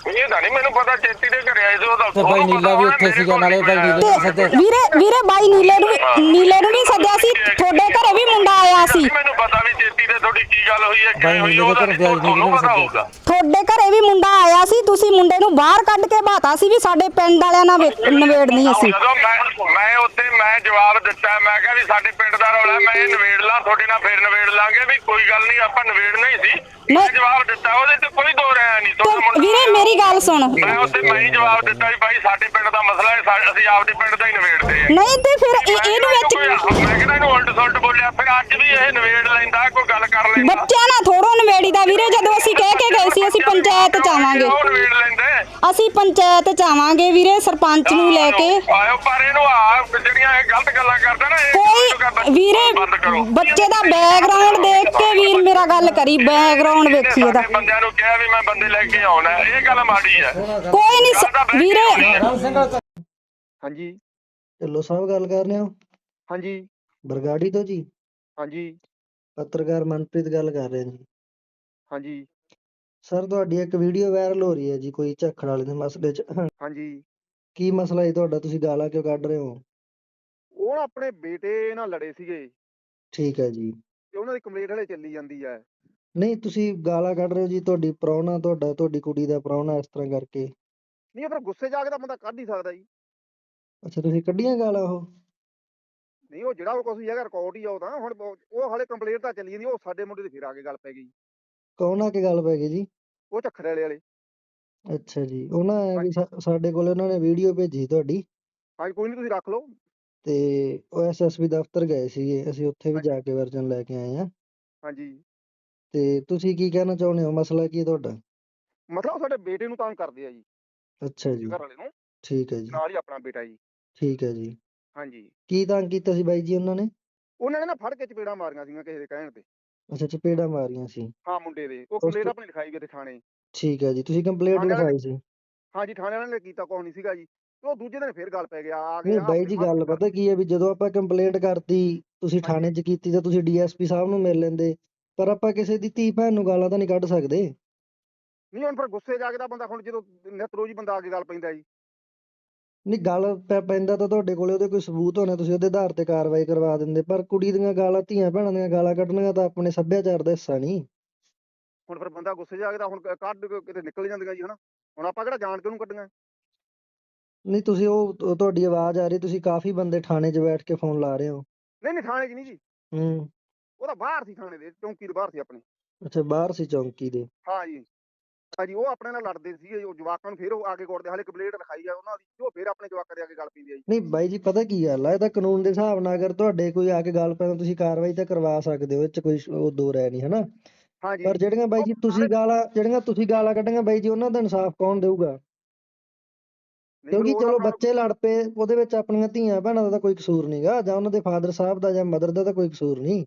Speaker 6: ਇਹ ਤਾਂ ਨਹੀਂ ਮੈਨੂੰ ਪਤਾ ਚੇਤੀ ਦੇ ਘਰੇ ਆਏ ਸੀ ਉਹਦਾ
Speaker 2: ਤੇ ਭਾਈ ਨੀਲਾ ਵੀ ਉੱਥੇ ਸੀਗਾ ਨਾਲੇ ਭਾਈ ਨੀਲੇ ਨੂੰ
Speaker 5: ਤੇ
Speaker 2: ਸੱਦੇ
Speaker 5: ਵੀਰੇ ਵੀਰੇ ਬਾਈ ਨੀਲੇ ਨੂੰ ਵੀ ਨੀਲੇ ਨੂੰ ਵੀ ਸੱਦਿਆ ਸੀ ਤੁਹਾਡੇ ਘਰੇ ਵੀ ਮੁੰਡਾ ਆਇਆ ਸੀ।
Speaker 6: ਮੈਨੂੰ ਪਤਾ ਵੀ ਚੇਤੀ ਦੇ ਤੁਹਾਡੀ ਕੀ ਗੱਲ ਹੋਈ ਹੈ
Speaker 2: ਬਾਈ
Speaker 6: ਕਿਵੇਂ ਹੋਈ
Speaker 2: ਨੀਲੇ ਦੇ
Speaker 6: ਉਹਦਾ
Speaker 2: ਘਰ ਵਿਆਹ
Speaker 6: ਤੁਹਾਨੂੰ
Speaker 2: ਨੀਲੇ
Speaker 6: ਪਤਾ
Speaker 2: ਨੂੰ
Speaker 6: ਹੋਊਗਾ।
Speaker 5: ਤੁਹਾਡੇ ਘਰੇ ਵੀ ਮੁੰਡਾ ਆਇਆ ਸੀ ਤੁਸੀਂ ਮੁੰਡੇ ਨੂੰ ਬਾਹਰ ਕੱਢ ਕੇ ਬਾਤਾ ਸੀ ਵੀ ਸਾਡੇ ਪਿੰਡ ਵਾਲਿਆਂ ਨਾਲ ਵੇ- ਨਿਬੇੜਨੀ ਅਸੀਂ।
Speaker 6: ਜਦੋਂ ਮੈਂ ਮੈਂ ਉੱਥੇ ਮੈਂ ਜਵਾਬ ਦਿੱਤਾ ਮੈਂ ਕਿਹਾ ਵੀ ਸਾਡੇ ਪਿੰਡ ਦਾ ਰੌਲਾ ਮੈਂ ਇਹ ਨਵੇੜ ਲਾਂ ਤੁਹਾਡੇ ਨਾਲ ਫੇਰ ਨਵੇੜ ਲਾਂਗੇ ਵੀ ਕੋਈ ਗੱਲ ਨਹੀਂ ਆਪਾਂ ਨਵੇੜਨਾ ਹੀ ਸੀ। ਮੈਂ
Speaker 5: ਨਹੀਂ।
Speaker 6: ਜਵਾਬ ਦਿੱਤਾ ਉਹਦੇ ਤੇ ਕੋਈ ਦੋ ਰਿਆ ਨਹੀਂ ਤੁਹਾਡਾ ਮੁੰਡਾ
Speaker 5: ਵੀਰੇ ਮੇਰੀ ਗੱਲ ਸੁਣ।
Speaker 6: ਮੈਂ ਉੱਥੇ ਮੈਂ ਹੀ ਜਵਾਬ ਦਿੱਤਾ ਵੀ ਭਾਈ ਸਾਡੇ ਪਿੰਡ ਦਾ ਮਸਲਾ ਹੈ ਸਾ- ਅਸੀਂ ਆਪਦੇ ਪਿੰਡ ਦਾ ਹੀ ਨਵੇੜਦੇ ਆ
Speaker 5: ਨਹੀਂ ਤੇ ਫਿਰ ਇਹ- ਇਹਨੂੰ ਵਿੱਚ
Speaker 6: ਮੈਂ ਕਿਹੜਾ ਇਹਨੂੰ ਉਲਟ ਸੁਲਟ ਬੋਲਿਆ ਫਿਰ ਅੱਜ ਵੀ ਇਹ ਨਵੇੜ ਲੈਂਦਾ ਕੋਈ ਗੱਲ ਕਰ ਲੈਂਦਾ।
Speaker 5: ਬੱਚਿਆਂ ਨਾਲ ਥੋੜੋ ਨਿਬੇੜੀ ਦਾ ਵੀਰੇ ਜਦੋਂ ਅਸੀਂ ਕਹਿ ਕੇ ਗਏ ਸੀ ਅਸੀਂ ਪੰਚਾਇਤ ਚ ਆਵਾਂਗੇ
Speaker 6: ਉਹ ਨਵੇੜ ਲੈਂਦੇ?
Speaker 5: ਅਸੀਂ ਪੰਚਾਇਤ ਚ ਆਵਾਂਗੇ ਵੀਰੇ ਸਰਪੰਚ ਨੂੰ ਲੈ ਕੇ।
Speaker 6: ਆਇਓ ਪਰ ਇਹਨੂੰ ਆ ਜਿਹੜੀਆਂ ਇਹ ਗਲਤ ਗੱਲਾਂ ਕਰਦਾ ਨਾ ਇਹ
Speaker 5: ਕੋਈ ਵੀਰੇ
Speaker 6: ਬੰਦ ਕਰੋ
Speaker 5: ਬੱਚੇ ਦਾ ਬੈਕਗ੍ਰਾਉਂਡ ਦੇਖ ਕੇ ਵੀਰ ਮੇਰਾ ਗੱਲ ਕਰੀ ਬੈਕਗ੍ਰਾਉਂਡ ਵੇਖੀ ਇਹਦਾ
Speaker 6: ਸਾਡੇ ਬੰਦਿਆਂ ਨੂੰ ਕਿਹਾ ਵੀ ਮੈਂ ਬੰਦੇ ਲੈ ਕੇ ਆਉਣਾ ਹੈ। ਇਹ ਗੱਲ ਮਾੜੀ ਹੈ
Speaker 5: ਕੋਈ ਨਹੀਂ ਵੀਰੇ।
Speaker 7: ਹਾਂਜੀ।
Speaker 8: ਢਿੱਲੋਂ ਸਾਹਿਬ ਗੱਲ ਕਰ ਰਹੇ ਹੋ?
Speaker 7: ਹਾਂਜੀ।
Speaker 8: ਬਰਗਾੜੀ ਤੋਂ ਜੀ?
Speaker 7: ਹਾਂਜੀ।
Speaker 8: ਪੱਤਰਕਾਰ ਮਨਪ੍ਰੀਤ ਗੱਲ ਕਰ ਰਹੇ ਜੀ।
Speaker 7: ਹਾਂਜੀ।
Speaker 8: ਸਰ ਤੁਹਾਡੀ ਇੱਕ ਵੀਡੀਓ ਵਾਇਰਲ ਹੋ ਰਹੀ ਹੈ ਜੀ ਕੋਈ ਝੱਖੜ ਵਾਲੇ ਦੇ ਮਸਲੇ 'ਚ।
Speaker 7: ਹਾਂਜੀ।
Speaker 8: ਕੀ ਮਸਲਾ ਹੈ ਤੁਹਾਡਾ? ਤੁਸੀਂ ਗਾਲਾਂ ਕਿਉਂ ਕੱਢ ਰਹੇ ਹੋ?
Speaker 7: ਉਹ ਨਾ ਆਪਣੇ ਬੇਟੇ ਨਾਲ ਲੜੇ ਸੀਗੇ
Speaker 8: ਠੀਕ ਹੈ ਜੀ।
Speaker 7: ਤੇ ਉਹਨਾਂ ਦੀ ਕੰਪਲੇਂਟ ਹਲੇ ਚੱਲੀ ਜਾਂਦੀ ਹੈ।
Speaker 8: ਨਹੀਂ ਤੁਸੀਂ ਗਾਲਾਂ ਕੱਢ ਰਹੇ ਹੋ ਜੀ ਤੁਹਾਡੀ ਪ੍ਰਾਹੁਣਾ ਤੁਹਾਡਾ ਤੁਹਾਡੀ ਕੁੜੀ ਦਾ ਪ੍ਰਾਹੁਣਾ ਇਸ ਤਰ੍ਹਾਂ ਕਰਕੇ।
Speaker 7: ਨਹੀਂ ਫਿਰ ਗੁੱਸੇ ਜਾ ਕੇ ਤਾਂ ਬੰਦਾ ਕੱਢ ਹੀ ਸਕਦਾ ਜੀ।
Speaker 8: ਅੱਛਾ ਤੁਸੀਂ ਕੱਢੀਆਂ ਗਾਲਾਂ ਉਹ?
Speaker 7: ਨਹੀਂ ਉਹ ਜਿਹੜਾ ਉਹ ਕੁਛ ਹੈਗਾ ਰਿਕਾਰਡ ਹੀ ਆ ਉਹ ਤਾਂ। ਹੁਣ ਉਹ- ਉਹ ਹਲੇ ਕੰਪਲੇਂਟ ਤਾਂ ਚੱਲੀ ਜਾਂਦੀ ਉਹ ਸਾਡੇ ਮੁੰਡੇ ਦੀ ਫਿਰ ਆ ਕੇ ਗੱਲ ਪੈ ਗਈ।
Speaker 8: ਕੌਣ ਆ ਕੇ ਗੱਲ ਪੈ ਗਈ ਜੀ?
Speaker 7: ਉਹ ਝੱਖੜ ਵਾਲੇ ਵਾਲੇ।
Speaker 8: ਅੱਛਾ ਜੀ ਉਹਨਾਂ ਐ ਵੀ ਸਾ- ਸਾਡੇ ਕੋਲ ਉਹਨਾਂ ਨੇ ਵੀਡੀਓ ਭੇਜੀ ਤੁਹਾਡੀ।
Speaker 7: ਹਾਂਜੀ ਕੋਈ ਨਹੀਂ ਤੁਸੀਂ ਰੱਖ ਲਓ।
Speaker 8: ਤੇ ਉਹ ਐਸਐਸਬੀ ਦਫ਼ਤਰ ਗਏ ਸੀਗੇ ਅਸੀਂ ਉੱਥੇ ਵੀ ਜਾ ਕੇ ਵਰਜਨ ਲੈ ਕੇ ਆਏ ਆ
Speaker 7: ਹਾਂਜੀ।
Speaker 8: ਤੇ ਤੁਸੀਂ ਕੀ ਕਹਿਣਾ ਚਾਹੁੰਦੇ ਹੋ? ਮਸਲਾ ਕੀ ਹੈ ਤੁਹਾਡਾ?
Speaker 7: ਮਤਲਬ ਉਹ ਸਾਡੇ ਬੇਟੇ ਨੂੰ ਤੰਗ ਕਰਦੇ ਆ ਜੀ।
Speaker 8: ਅੱਛਾ ਜੀ।
Speaker 7: ਘਰ ਵਾਲੇ ਨੂੰ।
Speaker 8: ਠੀਕ ਹੈ ਜੀ।
Speaker 7: ਨਾਲ ਹੀ ਆਪਣਾ ਬੇਟਾ ਜੀ।
Speaker 8: ਠੀਕ ਹੈ ਜੀ।
Speaker 7: ਹਾਂਜੀ।
Speaker 8: ਕੀ ਤੰਗ ਕੀਤਾ ਸੀ ਬਾਈ ਜੀ ਉਹਨਾਂ ਨੇ?
Speaker 7: ਉਹਨਾਂ ਨੇ ਨਾ ਫੜ ਕੇ ਚਪੇੜਾਂ ਮਾਰੀਆਂ ਸੀਗੀਆਂ ਕਿਸੇ ਦੇ ਕਹਿਣ ਤੇ।
Speaker 8: ਅੱਛਾ ਚਪੇੜਾਂ ਮਾਰੀਆਂ ਸੀ।
Speaker 7: ਹਾਂ ਮੁੰਡੇ ਦੇ। ਉਹ ਕੰਪਲੇਂਟ ਆਪਣੀ ਲਿਖਾਈ ਤੇ ਥਾਣੇ।
Speaker 8: ਠੀਕ ਹੈ ਜੀ। ਤੁਸੀਂ ਕੰਪਲੇਂਟ ਲਿਖਾਈ ਸੀ?
Speaker 7: ਹਾਂਜੀ ਥਾਣੇ ਵਾਲਿਆਂ ਨੇ ਕੀਤਾ ਕੁਛ ਨਹੀਂ ਸੀਗਾ ਜੀ। ਉਹ ਦੂਜੇ ਦਿਨ ਫੇਰ ਗੱਲ ਪੈ ਗਿਆ ਆ
Speaker 8: ਨਹੀਂ
Speaker 7: ਗਿਆ
Speaker 8: ਬਾਈ ਜੀ ਗੱਲ ਪਤਾ ਕੀ ਹੈ ਵੀ ਜਦੋਂ ਆਪਾਂ ਕੰਪਲੇਂਟ ਕਰਤੀ ਤੁਸੀਂ ਥਾਣੇ 'ਚ ਕੀਤੀ ਤਾਂ ਤੁਸੀਂ ਡੀਐਸਪੀ ਸਾਹਿਬ ਨੂੰ ਮਿਲ ਲੈਂਦੇ ਪਰ ਆਪਾਂ ਕਿਸੇ ਦੀ ਧੀ ਭੈਣ ਨੂੰ ਗਾਲਾਂ ਤਾਂ ਨਹੀਂ ਕੱਢ ਸਕਦੇ।
Speaker 7: ਨਹੀਂ ਹੁਣ ਫਿਰ ਗੁੱਸੇ ਜਾ ਕੇ ਤਾਂ ਬੰਦਾ ਹੁਣ ਜਦੋਂ ਨਿਤ ਰੋਜ਼ ਹੀ ਬੰਦਾ ਆ ਕੇ ਗੱਲ ਪੈਂਦਾ ਜੀ।
Speaker 8: ਨਹੀਂ ਗੱਲ ਪੈ- ਪੈਂਦਾ ਤਾਂ ਤੁਹਾਡੇ ਕੋਲੇ ਉਹਦੇ ਕੋਈ ਸਬੂਤ ਹੋਣਾ ਤੁਸੀਂ ਉਹਦੇ ਆਧਾਰ ਤੇ ਕਾਰਵਾਈ ਕਰਵਾ ਦਿੰਦੇ ਪਰ ਕੁੜੀ ਦੀਆਂ ਗਾਲਾਂ ਧੀਆਂ ਭੈਣਾਂ ਦੀਆਂ ਗਾਲਾਂ ਕੱਢਣੀਆਂ ਤਾਂ ਆਪਣੇ ਸੱਭਿਆਚਾਰ ਦਾ ਹਿੱਸਾ ਨਹੀਂ।
Speaker 7: ਹੁਣ ਫਿਰ ਬੰਦਾ ਗੁੱਸੇ ਜਾ ਕੇ ਤਾਂ ਹੁਣ ਕ- ਕੱਢ ਕੇ ਕਿਤੇ ਨਿਕਲ ਜਾਂਦੀਆਂ ਜੀ ਹਨਾ? ਹੁਣ ਆਪਾਂ ਕਿਹੜਾ ਜਾਣ ਕੇ ਉਹਨੂੰ ਕੱਢੀਆਂ
Speaker 8: ਨਹੀਂ ਤੁਸੀਂ ਉਹ ਤੁਹਾਡੀ ਆਵਾਜ਼ ਆ ਰਹੀ ਤੁਸੀਂ ਕਾਫੀ ਬੰਦੇ ਥਾਣੇ 'ਚ ਬੈਠ ਕੇ ਫੋਨ ਲਾ ਰਹੇ ਹੋ।
Speaker 7: ਨਹੀਂ ਨਹੀਂ ਥਾਣੇ 'ਚ ਨਹੀਂ ਜੀ।
Speaker 8: ਹੂੰ।
Speaker 7: ਉਹ ਤਾਂ ਬਾਹਰ ਸੀ ਥਾਣੇ ਦੇ ਚੌਂਕੀ ਦੇ ਬਾਹਰ ਸੀ ਆਪਣੇ।
Speaker 8: ਅੱਛਾ ਬਾਹਰ ਸੀ ਚੌਂਕੀ ਦੇ।
Speaker 7: ਹਾਂ ਜੀ। ਹਾਂ ਜੀ ਉਹ ਆਪਣੇ ਨਾਲ ਲੜਦੇ ਸੀ ਉਹ ਜਵਾਕਾਂ ਨੂੰ ਫਿਰ ਉਹ ਆ ਕੇ ਕੋਰਟ ਦੇ ਹਾਲੇ ਕੰਪਲੇਂਟ ਲਿਖਾਈ ਆ ਉਹਨਾਂ ਦੀ ਉਹ ਫਿਰ ਆਪਣੇ ਜਵਾਕਾਂ ਦੇ ਆ ਕੇ ਗੱਲ ਪੈਂਦੀ ਆ ਜੀ।
Speaker 8: ਨਹੀਂ ਬਾਈ ਜੀ ਪਤਾ ਕੀ ਗੱਲ ਆ ਇਹ ਤਾਂ ਕਾਨੂੰਨ ਦੇ ਹਿਸਾਬ ਨਾਲ ਅਗਰ ਤੁਹਾਡੇ ਕੋਈ ਆ ਕੇ ਗੱਲ ਪੈਣਾ ਤੁਸੀਂ ਕਾਰਵਾਈ ਤਾਂ ਕਰਵਾ ਸਕਦੇ ਹੋ ਇਹ 'ਚ ਕੋਈ ਉਹ ਦੋ ਰਾਏ ਨਹੀਂ ਹਨਾ?
Speaker 7: ਹਾਂ ਜੀ।
Speaker 8: ਪਰ ਜਿਹੜੀਆਂ ਬਾਈ ਜੀ ਤੁਸੀਂ ਗਾਲਾਂ ਜਿਹੜੀਆਂ ਤੁਸੀਂ ਗਾਲਾਂ ਕੱਢੀਆਂ ਬਾਈ ਜੀ ਉਹਨਾਂ ਦਾ ਇਨਸਾਫ ਕੌਣ ਦੇਊਗਾ? ਕਿਉਂਕਿ ਚਲੋ ਬੱਚੇ ਲੜ ਪਏ ਉਹਦੇ ਵਿੱਚ ਆਪਣੀਆਂ ਧੀਆਂ ਭੈਣਾਂ ਦਾ ਤਾਂ ਕੋਈ ਕਸੂਰ ਨਹੀਂਗਾ ਜਾਂ ਉਹਨਾਂ ਦੇ ਫਾਦਰ ਸਾਹਿਬ ਦਾ ਜਾਂ ਮਦਰ ਦਾ ਤਾਂ ਕੋਈ ਕਸੂਰ ਨਹੀਂ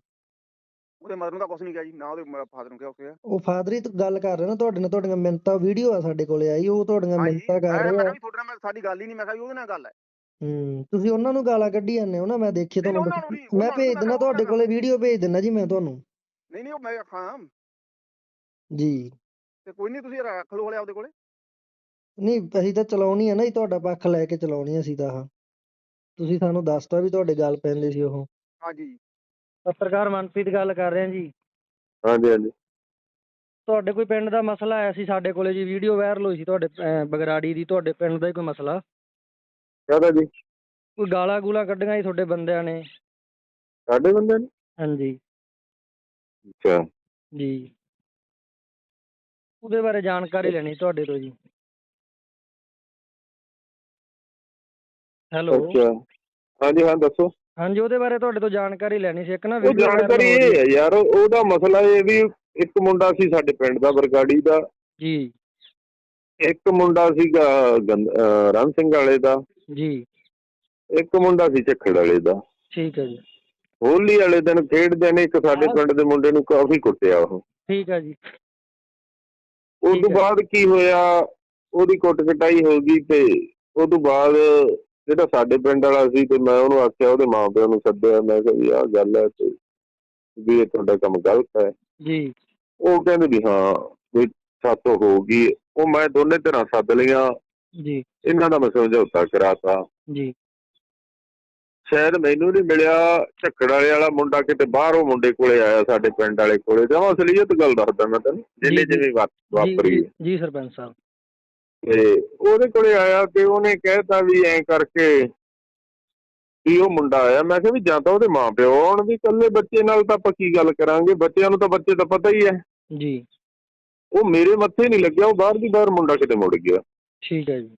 Speaker 7: ਉਹਦੇ ਮਦਰ ਨੂੰ ਤਾਂ ਕੁਝ ਨਹੀਂ ਕਿਹਾ ਜੀ ਨਾ ਉਹਦੇ ਫਾਦਰ ਨੂੰ ਕਿਹਾ ਉਸ
Speaker 8: ਉਹ ਫਾਦਰ ਹੀ ਤਾਂ ਗੱਲ ਕਰ ਰਹੇ ਨਾ ਤੁਹਾਡੇ ਨਾਲ ਤੁਹਾਡੀਆਂ ਮਿੰਨਤਾਂ ਵੀਡੀਓ ਆ ਸਾਡੇ ਕੋਲੇ ਆਈ ਉਹ ਤੁਹਾਡੀਆਂ
Speaker 7: ਹਾਂ ਜੀ
Speaker 8: ਮਿੰਨਤਾਂ
Speaker 7: ਮੈਂ
Speaker 8: ਕਰ ਰਹੇ
Speaker 7: ਤੁਹਾਡੇ ਨਾਲ ਮੈਂ ਸਾਡੀ ਗੱਲ ਹੀ ਨਹੀਂ ਮੈਂ ਕਿਹਾ ਉਹਦੇ ਨਾਲ ਗੱਲ ਹੈ।
Speaker 8: ਹੂੰ ਤੁਸੀਂ ਉਹਨਾਂ ਨੂੰ ਗਾਲਾਂ ਕੱਢੀ ਜਾਂਦੇ ਹੋ ਨਾ ਮੈਂ ਦੇਖੀ ਤੁਹਾਨੂੰ ਮੈਂ ਭੇਜ ਦਿੰਦਾ ਤੁਹਾਡੇ ਕੋਲੇ ਵੀਡੀਓ ਭੇਜ ਦਿੰਦਾ ਜੀ ਮੈਂ ਤੁਹਾਨੂੰ।
Speaker 7: ਨਹੀਂ ਨਹੀਂ ਉਹ ਮੈਂ ਹਾਂ।
Speaker 8: ਜੀ।
Speaker 7: ਤੇ ਕੋਈ ਨਹੀਂ ਤੁਸੀਂ ਰੱਖ ਲਓ ਹਲੇ ਆਪਦੇ ਕੋਲੇ।
Speaker 8: ਨਹੀਂ ਅਸੀਂ ਤਾਂ ਚਲਾਉਣੀ ਆ ਨਾ ਜੀ ਤੁਹਾਡਾ ਪੱਖ ਲੈ ਕੇ ਚਲਾਉਣੀ ਆ ਅਸੀਂ ਤਾਂ ਆਹ। ਤੁਸੀਂ ਸਾਨੂੰ ਦੱਸਤਾ ਵੀ ਤੁਹਾਡੇ ਗੱਲ ਪੈਂਦੇ ਸੀ ਉਹ।
Speaker 7: ਹਾਂ ਜੀ
Speaker 8: ਪੱਤਰਕਾਰ ਮਨਪ੍ਰੀਤ ਗੱਲ ਕਰ ਰਹੇ ਜੀ।
Speaker 9: ਹਾਂਜੀ ਹਾਂਜੀ।
Speaker 8: ਤੁਹਾਡੇ ਕੋਈ ਪਿੰਡ ਦਾ ਮਸਲਾ ਆਇਆ ਸੀ ਸਾਡੇ ਕੋਲੇ ਜੀ ਵੀਡੀਓ ਵਾਇਰਲ ਹੋਈ ਸੀ ਤੁਹਾਡੇ ਅਹ, ਬਗਰਾੜੀ ਦੀ ਤੁਹਾਡੇ ਪਿੰਡ ਦਾ ਹੀ ਕੋਈ ਮਸਲਾ?
Speaker 9: ਕਹਦਾ ਜੀ?
Speaker 8: ਕੋਈ ਗਾਲਾਂ ਗੂਲਾਂ ਕੱਢੀਆਂ ਜੀ ਤੁਹਾਡੇ ਬੰਦਿਆਂ ਨੇ?
Speaker 9: ਸਾਡੇ ਬੰਦੇ ਨੇ?
Speaker 8: ਹਾਂਜੀ।
Speaker 9: ਅੱਛਾ।
Speaker 8: ਜੀ। ਉਹਦੇ ਬਾਰੇ ਜਾਣਕਾਰੀ ਲੈਣੀ ਤੁਹਾਡੇ ਤੋਂ ਜੀ। ਹੈਲੋ।
Speaker 9: ਅੱਛਾ। ਹਾਂਜੀ ਹਾਂ ਦੱਸੋ।
Speaker 8: ਹਾਂਜੀ ਉਹਦੇ ਬਾਰੇ ਤੁਹਾਡੇ ਤੋਂ ਜਾਣਕਾਰੀ ਲੈਣੀ ਸੀ ਇੱਕ ਨਾ
Speaker 9: ਉਹ ਜਾਣਕਾਰੀ ਇਹ ਹੈ ਯਾਰ ਉਹਦਾ ਮਸਲਾ ਇਹ ਵੀ ਇੱਕ ਮੁੰਡਾ ਸੀ ਸਾਡੇ ਪਿੰਡ ਦਾ ਬਰਗਾੜੀ ਦਾ।
Speaker 8: ਜੀ।
Speaker 9: ਇੱਕ ਮੁੰਡਾ ਸੀਗਾ ਗੰਦ- ਅਹ ਰਣ ਸਿੰਘ ਵਾਲੇ ਦਾ।
Speaker 8: ਜੀ।
Speaker 9: ਇੱਕ ਮੁੰਡਾ ਸੀ ਝੱਖੜ ਵਾਲੇ ਦਾ।
Speaker 8: ਠੀਕ ਹੈ ਜੀ।
Speaker 9: ਹੋਲੀ ਵਾਲੇ ਦਿਨ ਖੇਡਦੇ ਨੇ ਇੱਕ ਸਾਡੇ ਪਿੰਡ ਦੇ ਮੁੰਡੇ ਨੂੰ ਕਾਫੀ ਕੁੱਟਿਆ ਉਹ।
Speaker 8: ਠੀਕ ਹੈ ਜੀ।
Speaker 9: ਉਸ
Speaker 8: ਠੀਕ
Speaker 9: ਤੋਂ
Speaker 8: ਹੈ।
Speaker 9: ਬਾਅਦ ਕੀ ਹੋਇਆ ਉਹਦੀ ਕੁੱਟ ਕਟਾਈ ਹੋ ਗਈ ਤੇ ਉਸ ਤੋਂ ਬਾਅਦ ਜਿਹੜਾ ਸਾਡੇ ਪਿੰਡ ਵਾਲਾ ਸੀ ਤੇ ਮੈਂ ਉਹਨੂੰ ਆਖਿਆ ਉਹਦੇ ਮਾਂ ਪਿਓ ਨੂੰ ਸੱਦਿਆ। ਮੈਂ ਕਿਹਾ ਵੀ ਆਹ ਗੱਲ ਹੈ ਤੇ ਵੀ ਇਹ ਤੁਹਾਡਾ ਕੰਮ ਗਲਤ ਹੈ।
Speaker 8: ਜੀ।
Speaker 9: ਉਹ ਕਹਿੰਦੇ ਵੀ ਹਾਂ ਵੀ ਸਾਤੋਂ ਹੋ ਗਈ। ਉਹ ਮੈਂ ਦੋਨੇ ਧਿਰਾਂ ਸੱਦ ਲਈਆਂ।
Speaker 8: ਜੀ।
Speaker 9: ਇਹਨਾਂ ਦਾ ਮੈਂ ਸਮਝੌਤਾ ਕਰਾਤਾ।
Speaker 8: ਜੀ।
Speaker 9: ਸ਼ਾਇਦ ਮੈਨੂੰ ਨਹੀਂ ਮਿਲਿਆ ਝੱਕੜ ਵਾਲੇ ਵਾਲਾ ਮੁੰਡਾ ਕਿਤੇ ਬਾਹਰੋਂ ਮੁੰਡੇ ਕੋਲੇ ਆਇਆ ਸਾਡੇ ਪਿੰਡ ਵਾਲੇ ਕੋਲੇ। ਤੇ ਉਹ ਅਸਲੀਅਤ ਗੱਲ ਦੱਸਦਾ ਮੈਂ ਤੈਨੂੰ। ਜਿੰਨੇ। ਜਿਵੇਂ ਵਾਪਰੀ
Speaker 8: ਜੀ- ਜੀ ਸਰਪੰਚ ਸਾਹਿਬ।
Speaker 9: ਤੇ ਉਹਦੇ ਕੋਲੇ ਆਇਆ ਤੇ ਉਹਨੇ ਕਹਿਤਾ ਵੀ ਐਂ ਕਰਕੇ ਵੀ ਉਹ ਮੁੰਡਾ ਆਇਆ। ਮੈਂ ਕਿਹਾ ਵੀ ਜਾਂ ਤਾਂ ਉਹਦੇ ਮਾਂ ਪਿਓ ਆਉਣ ਵੀ ਇਕੱਲੇ ਬੱਚੇ ਨਾਲ ਤਾਂ ਆਪਾਂ ਕੀ ਗੱਲ ਕਰਾਂਗੇ? ਬੱਚਿਆਂ ਨੂੰ ਤਾਂ ਬੱਚੇ ਦਾ ਪਤਾ ਹੀ ਹੈ।
Speaker 8: ਜੀ।
Speaker 9: ਉਹ ਮੇਰੇ ਮੱਥੇ ਨਹੀਂ ਲੱਗਿਆ ਉਹ ਬਾਹਰ ਦੀ ਬਾਹਰ ਮੁੰਡਾ ਕਿਤੇ ਮੁੜ ਗਿਆ।
Speaker 8: ਠੀਕ ਹੈ ਜੀ।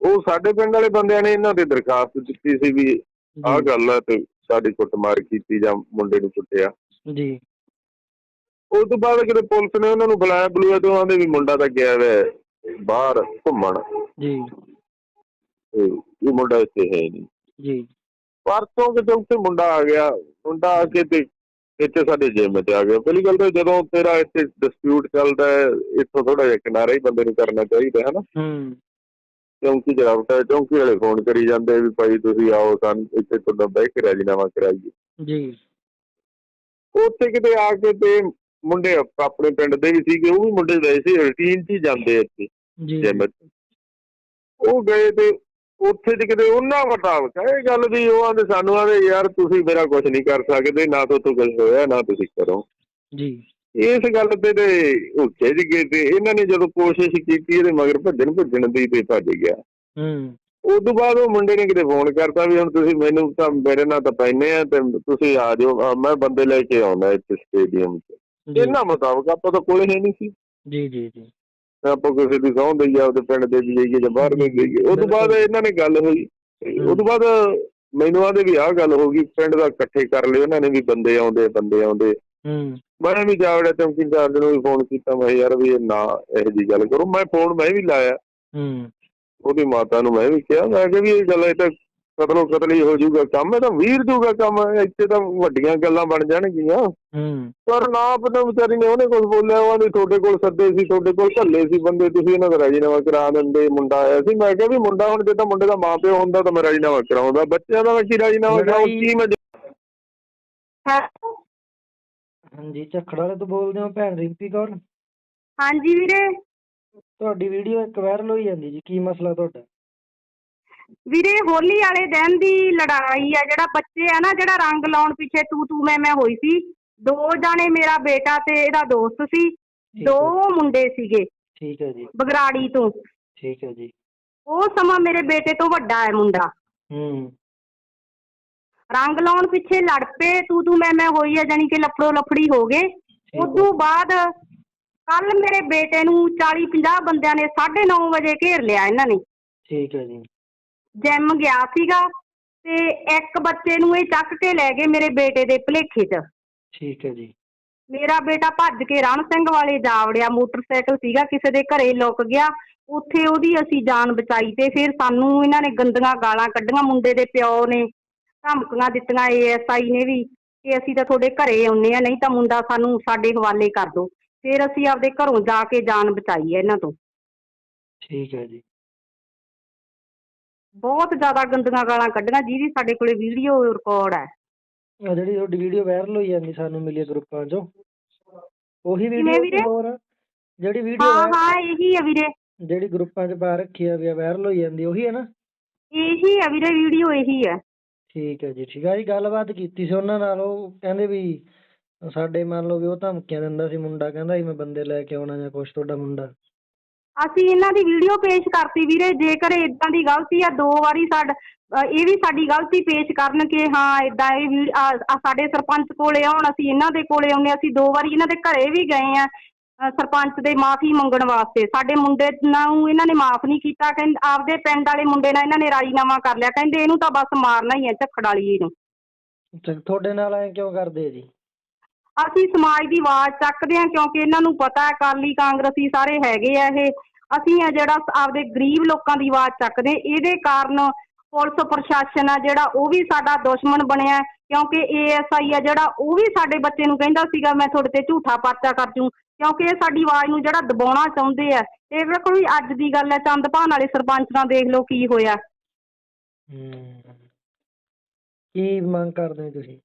Speaker 9: ਉਹ ਸਾਡੇ ਪਿੰਡ ਵਾਲੇ ਬੰਦਿਆਂ ਨੇ ਇਹਨਾਂ ਦੇ ਦਰਖਾਸਤ ਦਿੱਤੀ ਸੀ ਵੀ ਆਹ ਗੱਲ ਹੈ ਤੇ ਸਾਡੀ ਕੁੱਟਮਾਰ ਕੀਤੀ ਜਾਂ ਮੁੰਡੇ ਨੂੰ ਕੁੱਟਿਆ।
Speaker 8: ਜੀ।
Speaker 9: ਉਸ ਤੋਂ ਬਾਅਦ ਕਿਤੇ ਪੁਲਿਸ ਨੇ ਉਹਨਾਂ ਨੂੰ ਬੁਲਾਇਆ ਬਲੂਆ ਤੇ ਆਂਦੇ ਵੀ ਮੁੰਡਾ ਤਾਂ ਗਿਆ ਵੇ। ਬਾਹਰ ਘੁੰਮਣ।
Speaker 8: ਜੀ।
Speaker 9: ਤੇ ਇਹ ਮੁੰਡਾ ਇੱਥੇ ਹੈ ਨਹੀਂ।
Speaker 8: ਜੀ।
Speaker 9: ਪਰਸੋਂ ਕਿਤੇ ਉੱਥੇ ਮੁੰਡਾ ਆ ਗਿਆ। ਮੁੰਡਾ ਆ ਕੇ ਤੇ ਇੱਥੇ ਸਾਡੇ ਜਿਮ ਤੇ ਆ ਗਿਆ। ਪਹਿਲੀ ਗੱਲ ਤਾਂ ਜਦੋਂ ਤੇਰਾ ਇੱਥੇ ਡਿਸਪਿਊਟ ਚੱਲਦਾ ਹੈ ਇੱਥੋਂ ਥੋੜਾ ਜਿਹਾ ਕਿਨਾਰਾ ਹੀ ਬੰਦੇ ਨੂੰ ਕਰਨਾ ਚਾਹੀਦਾ ਹੈ ਨਾ?
Speaker 8: ਹੂੰ।
Speaker 9: ਚੌਂਕੀ ਜਰਾਵਟ ਚੌਂਕੀ ਵਾਲੇ ਫੋਨ ਕਰੀ ਜਾਂਦੇ ਵੀ ਭਾਈ ਤੁਸੀਂ ਆਓ ਸਾਨੂੰ ਇੱਥੇ ਤੁਹਾਡਾ ਬਹਿ ਕੇ ਰਾਜੀਨਾਮਾ ਕਰਾਈਏ।
Speaker 8: ਜੀ।
Speaker 9: ਉੱਥੇ ਕਿਤੇ ਆ ਕੇ ਤੇ ਮੁੰਡੇ ਆਪ- ਆਪਣੇ ਪਿੰਡ ਦੇ ਵੀ ਸੀਗੇ ਉਹ ਵੀ ਮੁੰਡੇ ਵੈਸੇ ਰੂਟੀਨ 'ਚ ਹੀ ਜਾਂਦੇ ਇੱਥੇ ਜਿਮ ਉਹ ਗਏ ਤੇ ਉੱਥੇ ਤੇ ਕਿਤੇ ਉਹਨਾਂ ਮੁਤਾਬਕ ਇਹ ਗੱਲ ਵੀ ਉਹ ਆਂਦੇ ਸਾਨੂੰ ਆਂਦੇ ਯਾਰ ਤੁਸੀਂ ਮੇਰਾ ਕੁਝ ਨਹੀਂ ਕਰ ਸਕਦੇ ਨਾ ਤੋਂ ਕੁਝ ਹੋਇਆ ਨਾ ਤੁਸੀਂ ਕਰੋ।
Speaker 8: ਜੀ।
Speaker 9: ਇਸ ਗੱਲ ਤੇ ਤੇ ਖਿੱਚ ਗਏ ਤੇ ਇਹਨਾਂ ਨੇ ਜਦੋਂ ਕੋਸ਼ਿਸ਼ ਕੀਤੀ ਇਹਦੇ ਮਗਰ ਭੱਜਣ ਭੱਜਣ ਦੀ ਤੇ ਭੱਜ ਗਿਆ।
Speaker 8: ਹੂੰ।
Speaker 9: ਉਸ ਤੋਂ ਬਾਅਦ ਉਹ ਮੁੰਡੇ ਨੇ ਕਿਤੇ ਫੋਨ ਕਰਤਾ ਵੀ ਹੁਣ ਤੁਸੀਂ ਮੈਨੂੰ ਤਾਂ ਮੇਰੇ ਨਾਲ ਤਾਂ ਪੈਨੇ ਆ ਤੇ ਤੁਸੀਂ ਆ ਜਾਓ। ਮੈਂ ਬੰਦੇ ਲੈ ਕੇ ਆਉਣਾ ਇੱਥੇ ਸਟੇਡੀਅਮ 'ਚ। ਇਹਨਾਂ ਮੁਤਾਬਕ ਆਪਾਂ ਤਾਂ ਕੋਲੇ ਹੈ ਨਹੀਂ ਸੀ।
Speaker 8: ਜੀ ਜੀ ਜੀ।
Speaker 9: ਤੇ ਆਪਾਂ ਕਿਸੇ ਦੀ ਸਹੁੰ ਦਈਏ ਆਪਦੇ ਪਿੰਡ ਦੇ ਦੀ ਜਾਈਏ ਜਾਂ ਬਾਹਰ ਦੇ ਜਾਈਏ। ਉਸ ਤੋਂ ਬਾਅਦ ਇਹਨਾਂ ਨੇ ਗੱਲ ਹੋਈ। ਉਸ ਤੋਂ ਬਾਅਦ ਮੈਨੂੰ ਆਂਦੇ ਵੀ ਆਹ ਗੱਲ ਹੋ ਗਈ ਪਿੰਡ ਦਾ ਇਕੱਠੇ ਕਰ ਲਿਓ। ਉਹਨਾਂ ਨੇ ਵੀ ਬੰਦੇ ਆਉਂਦੇ ਬੰਦੇ ਆਉਂਦੇ।
Speaker 8: ਹੂੰ।
Speaker 9: ਮੈਂ ਵੀ ਜਾਵੜਿਆ ਚੌਂਕੀ ਇੰਚਾਰਜ ਨੂੰ ਵੀ ਫੋਨ ਕੀਤਾ ਮੈਂ ਯਾਰ ਵੀ ਇਹ ਨਾ ਇਹੋ ਜੀ ਗੱਲ ਕਰੋ। ਮੈਂ ਫੋਨ ਮੈਂ ਵੀ ਲਾਇਆ।
Speaker 8: ਹੂੰ।
Speaker 9: ਉਹਦੀ ਮਾਤਾ ਨੂੰ ਮੈਂ ਵੀ ਕਿਹਾ ਮੈਂ ਕਿਹਾ ਵੀ ਇਹ ਗੱਲ ਇਹ ਤਾਂ ਕਤਲੋ ਕਤਲੀ ਹੋ ਜਾਊਗਾ ਕੰਮ ਇਹ ਤਾਂ ਵੀਰ ਜੂਗਾ ਕੰਮ ਇੱਥੇ ਤਾਂ ਵੱਡੀਆਂ ਗੱਲਾਂ ਬਣ ਜਾਣਗੀਆਂ।
Speaker 8: ਹੂੰ।
Speaker 9: ਪਰ ਨਾ ਪਤਾ ਵਿਚਾਰੀ ਨੇ ਉਹਨੇ ਕੁਝ ਬੋਲਿਆ ਉਹ ਆਂਹਦੀ ਤੁਹਾਡੇ ਕੋਲ ਸੱਦੇ ਸੀ ਤੁਹਾਡੇ ਕੋਲ ਘੱਲੇ ਸੀ ਬੰਦੇ ਤੁਸੀਂ ਇਹਨਾਂ ਦਾ ਰਾਜੀਨਾਮਾ ਕਰਾ ਦਿੰਦੇ ਮੁੰਡਾ ਆਇਆ ਸੀ। ਮੈਂ ਕਿਹਾ ਵੀ ਮੁੰਡਾ ਹੁਣ ਜੇ ਤਾਂ ਮੁੰਡੇ ਦਾ ਮਾਂ ਪਿਓ ਹੁੰਦਾ ਤਾਂ ਮੈਂ ਰਾਜੀਨਾਮਾ ਕਰਾਉਂਦਾ ਬੱਚਿਆਂ ਦਾ ਮੈਂ ਕੀ ਰਾਜੀਨਾਮਾ ਕਰਾਉਂ ਕੀ ਮੈਂ
Speaker 8: ਹਾਂਜੀ ਝੱਖੜ ਵਾਲੇ ਤੋਂ ਬੋਲਦੇ ਹੋ ਭੈਣ ਰਿੰਪੀ ਕੌਰ?
Speaker 4: ਹਾਂਜੀ ਵੀਰੇ।
Speaker 8: ਤੁਹਾਡੀ ਵੀਡੀਓ ਇੱਕ ਵਾਇਰਲ ਹੋਈ ਜਾਂਦੀ ਜੀ ਕੀ ਮਸਲਾ ਤੁਹਾਡਾ?
Speaker 4: ਵੀਰੇ ਹੋਲੀ ਵਾਲੇ ਦਿਨ ਦੀ ਲੜਾਈ ਆ ਜਿਹੜਾ ਬੱਚੇ ਆ ਨਾ ਜਿਹੜਾ ਰੰਗ ਲਾਉਣ ਪਿੱਛੇ ਤੂੰ ਤੂੰ ਮੈਂ ਮੈਂ ਹੋਈ ਸੀ। ਦੋ ਜਾਣੇ ਮੇਰਾ ਬੇਟਾ ਤੇ ਇਹਦਾ ਦੋਸਤ ਸੀ।
Speaker 8: ਠੀਕ
Speaker 4: ਦੋ ਮੁੰਡੇ ਸੀਗੇ
Speaker 8: ਠੀਕ ਹੈ ਜੀ।
Speaker 4: ਬਗਰਾੜੀ ਤੋਂ।
Speaker 8: ਠੀਕ ਹੈ ਜੀ।
Speaker 4: ਉਹ ਸਮਾਂ ਮੇਰੇ ਬੇਟੇ ਤੋਂ ਵੱਡਾ ਹੈ ਮੁੰਡਾ।
Speaker 8: ਹੂੰ।
Speaker 4: ਰੰਗ ਲਾਉਣ ਪਿੱਛੇ ਲੜ ਪਏ ਤੂੰ ਤੂੰ ਮੈਂ ਮੈਂ ਹੋਈ ਆ ਜਾਨੀ ਕਿ ਲੱਫੜੋ ਲੱਫੜੀ ਹੋ ਗਏ।
Speaker 8: ਹੈ।
Speaker 4: ਉਦੋਂ ਬਾਅਦ ਕੱਲ ਮੇਰੇ ਬੇਟੇ ਨੂੰ 40 50 ਬੰਦਿਆਂ ਨੇ 9:30 ਵਜੇ ਘੇਰ ਲਿਆ ਇਹਨਾਂ ਨੇ।
Speaker 8: ਠੀਕ ਹੈ ਜੀ।
Speaker 4: ਜਿਮ ਗਿਆ ਸੀਗਾ ਤੇ ਇੱਕ ਬੱਚੇ ਨੂੰ ਇਹ ਚੱਕ ਕੇ ਲੈ ਗਏ ਮੇਰੇ ਬੇਟੇ ਦੇ ਭਲੇਖੇ 'ਚ।
Speaker 8: ਠੀਕ ਹੈ ਜੀ।
Speaker 4: ਮੇਰਾ ਬੇਟਾ ਭੱਜ ਕੇ ਰਣ ਸਿੰਘ ਵਾਲੇ ਜਾ ਵੜਿਆ ਮੋਟਰਸਾਈਕਲ ਸੀਗਾ ਕਿਸੇ ਦੇ ਘਰੇ ਲੁਕ ਗਿਆ। ਉੱਥੇ ਉਹਦੀ ਅਸੀਂ ਜਾਨ ਬਚਾਈ ਤੇ ਫਿਰ ਸਾਨੂੰ ਇਹਨਾਂ ਨੇ ਗੰਦੀਆਂ ਗਾਲਾਂ ਕੱਢੀਆਂ ਮੁੰਡੇ ਦੇ ਪਿਓ ਨੇ ਧਮਕੀਆਂ ਦਿੱਤੀਆਂ ਏਐਸਆਈ ਨੇ ਵੀ ਕਿ ਅਸੀਂ ਤਾਂ ਤੁਹਾਡੇ ਘਰੇ ਆਉਨੇ ਆ ਨਹੀਂ ਤਾਂ ਮੁੰਡਾ ਸਾਨੂੰ ਸਾਡੇ ਹਵਾਲੇ ਕਰ ਦਿਓ ਫਿਰ ਅਸੀਂ ਆਪਦੇ ਘਰੋਂ ਜਾ ਕੇ ਜਾਨ ਬਚਾਈ ਹੈ ਇਹਨਾਂ ਤੋਂ।
Speaker 8: ਠੀਕ ਹੈ ਜੀ।
Speaker 4: ਬਹੁਤ ਜ਼ਿਆਦਾ ਗੰਦੀਆਂ ਗਾਲਾਂ ਕੱਢੀਆਂ ਜਿਹਦੀ ਸਾਡੇ ਕੋਲੇ ਵੀਡੀਓ ਰਿਕਾਰਡ ਹੈ।
Speaker 8: ਆ ਜਿਹੜੀ ਤੁਹਾਡੀ ਵੀਡੀਓ ਵਾਇਰਲ ਹੋਈ ਜਾਂਦੀ ਸਾਨੂੰ ਮਿਲੀ ਗਰੁੱਪਾਂ 'ਚੋਂ ਉਹੀ
Speaker 4: ਕਿਵੇਂ
Speaker 8: ਵੀਡੀਓ? ਹੋਰ ਜਿਹੜੀ ਵੀਡੀਓ
Speaker 4: ਹਾਂ ਹਾਂ ਇਹੀ ਹੈ ਵੀਰੇ।
Speaker 8: ਜਿਹੜੀ ਗਰੁੱਪਾਂ 'ਚ ਪਾ ਰੱਖੀ ਆ ਵੀ ਵਾਇਰਲ ਹੋਈ ਜਾਂਦੀ ਉਹੀ ਹੈ ਨਾ?
Speaker 4: ਇਹੀ ਹੈ ਵੀਰੇ ਵੀਡੀਓ ਇਹੀ ਹੈ।
Speaker 8: ਠੀਕ ਹੈ ਜੀ ਠੀਕ ਹੈ ਜੀ ਗੱਲਬਾਤ ਕੀਤੀ ਸੀ ਉਹਨਾਂ ਨਾਲ ਉਹ ਕਹਿੰਦੇ ਵੀ ਸਾਡੇ ਮੰਨ ਲਓ ਵੀ ਉਹ ਧਮਕੀਆਂ ਦਿੰਦਾ ਸੀ ਮੁੰਡਾ ਕਹਿੰਦਾ ਸੀ ਮੈਂ ਬੰਦੇ ਲੈ ਕੇ ਆਉਣਾ ਜਾਂ ਕੁਛ ਤੁਹਾਡਾ ਮੁੰਡਾ।
Speaker 4: ਅਸੀਂ ਇਹਨਾਂ ਦੀ ਵੀਡੀਓ ਪੇਸ਼ ਕਰਤੀ ਵੀਰੇ ਜੇਕਰ ਇਦਾਂ ਦੀ ਗਲਤੀ ਆ ਦੋ ਵਾਰੀ ਸਾਡ ਇਹ ਵੀ ਸਾਡੀ ਗਲਤੀ ਪੇਸ਼ ਕਰਨ ਕਿ ਹਾਂ ਇਦਾਂ ਇਹ ਆ ਆ ਸਾਡੇ ਸਰਪੰਚ ਕੋਲੇ ਆਉਣ ਅਸੀਂ ਇਹਨਾਂ ਦੇ ਕੋਲੇ ਆਉਨੇ ਅਸੀਂ ਦੋ ਵਾਰੀ ਇਹਨਾਂ ਦੇ ਘਰੇ ਵੀ ਗਏ ਆ ਸਰਪੰਚ ਦੇ ਮਾਫੀ ਮੰਗਣ ਵਾਸਤੇ। ਸਾਡੇ ਮੁੰਡੇ ਨੂੰ ਇਹਨਾਂ ਨੇ ਮਾਫ ਨਹੀਂ ਕੀਤਾ ਕਹਿੰਦੇ ਆਪਦੇ ਪਿੰਡ ਵਾਲੇ ਮੁੰਡੇ ਨਾਲ ਇਹਨਾਂ ਨੇ ਰਾਜੀਨਾਮਾ ਕਰ ਲਿਆ ਕਹਿੰਦੇ ਇਹਨੂੰ ਤਾਂ ਬਸ ਮਾਰਨਾ ਹੀ ਹੈ ਝੱਖੜ ਵਾਲੀ
Speaker 8: ਤੇ ਤੁਹਾਡੇ ਨਾਲ ਐ ਕਿਉਂ ਕਰਦੇ ਆ ਜੀ?
Speaker 4: ਅਸੀਂ ਸਮਾਜ ਦੀ ਆਵਾਜ਼ ਚੱਕਦੇ ਹਾਂ ਕਿਉਂਕਿ ਇਹਨਾਂ ਨੂੰ ਪਤਾ ਹੈ ਅਕਾਲੀ ਕਾਂਗਰਸੀ ਸਾਰੇ ਹੈਗੇ ਆ ਇਹ। ਅਸੀਂ ਆ ਜਿਹੜਾ ਆਪਦੇ ਗਰੀਬ ਲੋਕਾਂ ਦੀ ਆਵਾਜ਼ ਚੱਕਦੇ ਇਹਦੇ ਕਾਰਨ ਪੁਲਿਸ ਪ੍ਰਸ਼ਾਸਨ ਆ ਜਿਹੜਾ ਉਹ ਵੀ ਸਾਡਾ ਦੁਸ਼ਮਣ ਬਣਿਆ ਕਿਉਂਕਿ ਏਐਸਆਈ ਆ ਜਿਹੜਾ ਉਹ ਵੀ ਸਾਡੇ ਬੱਚੇ ਨੂੰ ਕਹਿੰਦਾ ਸੀਗਾ, ਮੈਂ ਤੁਹਾਡੇ ਤੇ ਝੂਠਾ ਪਰਚਾ ਕਰ ਜੂ ਕਿਉਂਕਿ ਇਹ ਸਾਡੀ ਆਵਾਜ਼ ਨੂੰ ਜਿਹੜਾ ਦਬਾਉਣਾ ਚਾਹੁੰਦੇ ਆ। ਇਹ ਵੇਖੋ ਵੀ ਅੱਜ ਦੀ ਗੱਲ ਹੈ ਚੰਦਪਾਨ ਵਾਲੇ ਸਰਪੰਚ ਨਾਲ ਦੇਖ ਲਓ ਕੀ ਹੋਇਆ।
Speaker 8: ਕੀ ਮੰਗ ਕਰਦੇ ਹੋ ਤੁਸੀਂ?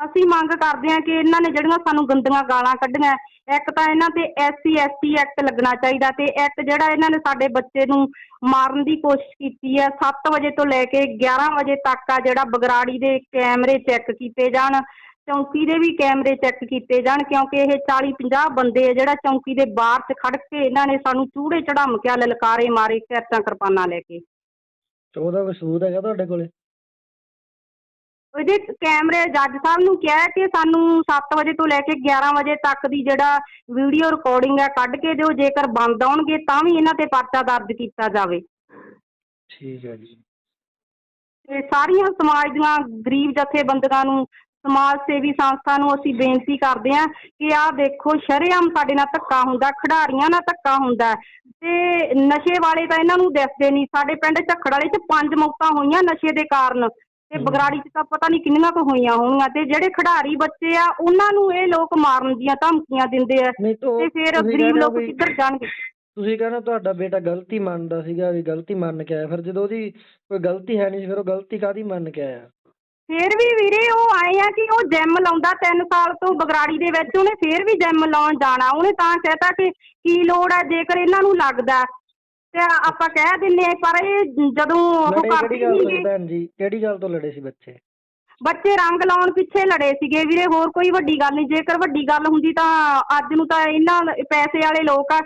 Speaker 4: ਅਸੀਂ ਮੰਗ ਕਰਦੇ ਹਾਂ ਕਿ ਇਹਨਾਂ ਨੇ ਜਿਹੜੀਆਂ ਸਾਨੂੰ ਗੰਦੀਆਂ ਗਾਲਾਂ ਕੱਢੀਆਂ, ਇੱਕ ਤਾਂ ਇਹਨਾਂ ਤੇ ਐਸਸੀ, ਐਸਟੀ ਐਕਟ ਲੱਗਣਾ ਚਾਹੀਦਾ ਤੇ ਇੱਕ ਜਿਹੜਾ ਇਹਨਾਂ ਨੇ ਸਾਡੇ ਬੱਚੇ ਨੂੰ ਮਾਰਨ ਦੀ ਕੋਸ਼ਿਸ਼ ਕੀਤੀ ਹੈ 7 ਵਜੇ ਤੋਂ ਲੈ ਕੇ 11 ਵਜੇ ਤੱਕ ਆ ਜਿਹੜਾ ਬਗਰਾੜੀ ਦੇ ਕੈਮਰੇ ਚੈੱਕ ਕੀਤੇ ਜਾਣ, ਚੌਂਕੀ ਦੇ ਵੀ ਕੈਮਰੇ ਚੈੱਕ ਕੀਤੇ ਜਾਣ, ਕਿਉਂਕਿ ਇਹ 40 50 ਬੰਦੇ ਆ ਜਿਹੜਾ ਚੌਂਕੀ ਦੇ ਬਾਹਰ 'ਚ ਖੜ ਕੇ ਇਹਨਾਂ ਨੇ ਸਾਨੂੰ ਚੂੜੇ ਚੜਾਮਕਿਆ ਲਲਕਾਰੇ ਮਾਰੇ ਕਿਰਚਾਂ ਕਿਰਪਾਨਾਂ ਲੈ ਕੇ।
Speaker 8: ਤੇ ਉਹਦਾ ਕੋਈ ਸਬੂਤ ਹੈਗਾ ਤੁਹਾਡੇ ਕੋਲੇ?
Speaker 4: ਉਹਦੇ ਕੈਮਰੇ ਜੱਜ ਸਾਹਿਬ ਨੂੰ ਕਿਹਾ ਕਿ ਸਾਨੂੰ 7 ਵਜੇ ਤੋਂ ਲੈ ਕੇ 11 ਵਜੇ ਤੱਕ ਦੀ ਜਿਹੜਾ ਵੀਡੀਓ ਰਿਕਾਰਡਿੰਗ ਹੈ ਕੱਢ ਕੇ ਦਿਓ ਜੇਕਰ ਬੰਦ ਆਉਣਗੇ ਤਾਂ ਵੀ ਇਹਨਾਂ ਤੇ ਪਰਚਾ ਦਰਜ ਕੀਤਾ ਜਾਵੇ।
Speaker 8: ਠੀਕ ਹੈ ਜੀ।
Speaker 4: ਤੇ ਸਾਰੀਆਂ ਸਮਾਜ ਦੀਆਂ ਗਰੀਬ ਜਥੇਬੰਦੀਆਂ ਨੂੰ ਸਮਾਜ ਸੇਵੀ ਸੰਸਥਾ ਨੂੰ ਅਸੀਂ ਬੇਨਤੀ ਕਰਦੇ ਹਾਂ ਕਿ ਆਹ ਦੇਖੋ ਸ਼ਰੇਆਮ ਸਾਡੇ ਨਾਲ ਧੱਕਾ ਹੁੰਦਾ ਖਿਡਾਰੀਆਂ ਨਾਲ ਧੱਕਾ ਹੁੰਦਾ ਤੇ ਨਸ਼ੇ ਵਾਲੇ ਤਾਂ ਇਹਨਾਂ ਨੂੰ ਦਿਸਦੇ ਨਹੀਂ। ਸਾਡੇ ਪਿੰਡ ਝੱਖੜ ਵਾਲੇ 'ਚ ਪੰਜ ਮੌਤਾਂ ਹੋਈਆਂ ਨਸ਼ੇ ਦੇ ਕਾਰਨ। ਤੇ। ਬਗਰਾੜੀ 'ਚ ਤਾਂ ਪਤਾ ਨਹੀਂ ਕਿੰਨੀਆਂ ਕੁ ਹੋਈਆਂ ਹੋਣਗੀਆਂ ਤੇ ਜਿਹੜੇ ਖਿਡਾਰੀ ਬੱਚੇ ਆ ਉਹਨਾਂ ਨੂੰ ਇਹ ਲੋਕ ਮਾਰਨ ਦੀਆਂ ਧਮਕੀਆਂ ਦਿੰਦੇ ਆ
Speaker 8: ਨਹੀਂ ਤਾਂ
Speaker 4: ਤੇ ਫਿਰ
Speaker 8: ਤੁਸੀਂ
Speaker 4: ਗਰੀਬ
Speaker 8: ਹੋ
Speaker 4: ਲੋਕ
Speaker 8: ਵੀ-
Speaker 4: ਕਿੱਧਰ ਜਾਣਗੇ
Speaker 8: ਤੁਸੀਂ ਕਹਿੰਦੇ ਤੁਹਾਡਾ ਬੇਟਾ ਗਲਤੀ ਮੰਨਦਾ ਸੀਗਾ ਵੀ ਗਲਤੀ ਮੰਨ ਕੇ ਆਇਆ ਫਿਰ ਜਦੋਂ ਉਹਦੀ ਕੋਈ ਗਲਤੀ ਹੈ ਨਹੀਂ ਸੀ ਫਿਰ ਉਹ ਗਲਤੀ ਕਾਦੀ ਮੰਨ ਕੇ ਆਇਆ
Speaker 4: ਫੇਰ ਵੀ ਵੀਰੇ ਉਹ ਆਏ ਆ ਕਿ ਉਹ ਜਿਮ ਲਾਉਂਦਾ 3 ਸਾਲ ਤੋਂ ਬਗਰਾੜੀ ਦੇ ਵਿੱਚ ਉਹਨੇ ਫੇਰ ਵੀ ਜਿਮ ਲਾਉਣ ਜਾਣਾ ਉਹਨੇ ਤਾਂ ਕਹਿਤਾ ਕਿ ਕੀ ਲੋੜ ਹੈ ਜੇਕਰ ਇਹਨਾਂ ਨੂੰ ਲੱਗਦਾ ਤੇ ਆਪਾਂ ਕਹਿ ਦਿੰਨੇ ਆ ਪਰ ਇਹ ਜਦੋਂ ਉਹ
Speaker 8: ਲੜੇ
Speaker 4: ਕਰਦੇ
Speaker 8: ਗੱਲ ਤੋਂ ਭੈਣ ਜੀ? ਕਿਹੜੀ ਗੱਲ ਤੋਂ ਲੜੇ ਸੀ ਬੱਚੇ?
Speaker 4: ਬੱਚੇ ਰੰਗ ਲਾਉਣ ਪਿੱਛੇ ਲੜੇ ਸੀਗੇ ਵੀਰੇ ਹੋਰ ਕੋਈ ਵੱਡੀ ਗੱਲ ਨਹੀਂ। ਜੇਕਰ ਵੱਡੀ ਗੱਲ ਹੁੰਦੀ ਤਾਂ ਅੱਜ ਨੂੰ ਤਾਂ ਇਹਨਾਂ ਪੈਸੇ ਵਾਲੇ ਲੋਕ ਆ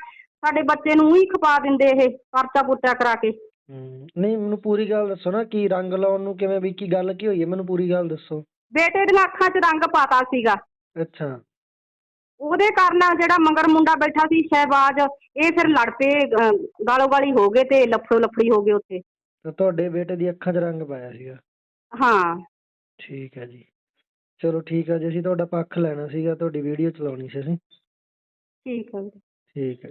Speaker 4: ਸਾਡੇ ਬੱਚੇ ਨੂੰ ਹੀ ਖਪਾ ਦਿੰਦੇ ਇਹ ਪਰਚਾ ਪੁਰਚਾ ਕਰਾ ਕੇ।
Speaker 8: ਹੂੰ ਨਹੀਂ ਮੈਨੂੰ ਪੂਰੀ ਗੱਲ ਦੱਸੋ ਨਾ ਕੀ ਰੰਗ ਲਾਉਣ ਨੂੰ ਕਿਵੇਂ ਵੀ ਕੀ ਗੱਲ ਕੀ ਹੋਈ ਹੈ? ਮੈਨੂੰ ਪੂਰੀ ਗੱਲ ਦੱਸੋ।
Speaker 4: ਬੇਟੇ ਦੀਆਂ ਅੱਖਾਂ 'ਚ ਰੰਗ ਪਾਤਾ ਸੀਗਾ।
Speaker 8: ਅੱਛਾ।
Speaker 4: ਉਹਦੇ ਕਾਰਨ ਜਿਹੜਾ ਮੰਗਰ ਮੁੰਡਾ ਬੈਠਾ ਸੀ ਸ਼ਹਿਬਾਜ਼ ਇਹ ਫਿਰ ਲੜ ਪਏ ਅਹ ਗਾਲੋ ਗਾਲੀ ਹੋ ਗਏ ਤੇ ਲੱਫੜੋ ਲੱਫੜੀ ਹੋ ਗਏ ਉੱਥੇ।
Speaker 8: ਤੇ ਤੁਹਾਡੇ ਬੇਟੇ ਦੀ ਅੱਖਾਂ 'ਚ ਰੰਗ ਪਾਇਆ ਸੀਗਾ?
Speaker 4: ਹਾਂ।
Speaker 8: ਠੀਕ ਹੈ ਜੀ। ਚਲੋ ਠੀਕ ਹੈ ਜੀ ਅਸੀਂ ਤੁਹਾਡਾ ਪੱਖ ਲੈਣਾ ਸੀਗਾ ਤੁਹਾਡੀ ਵੀਡੀਓ ਚਲਾਉਣੀ ਸੀ ਅਸੀਂ।
Speaker 4: ਠੀਕ ਹੈ ਵੀਰੇ।
Speaker 8: ਠੀਕ ਹੈ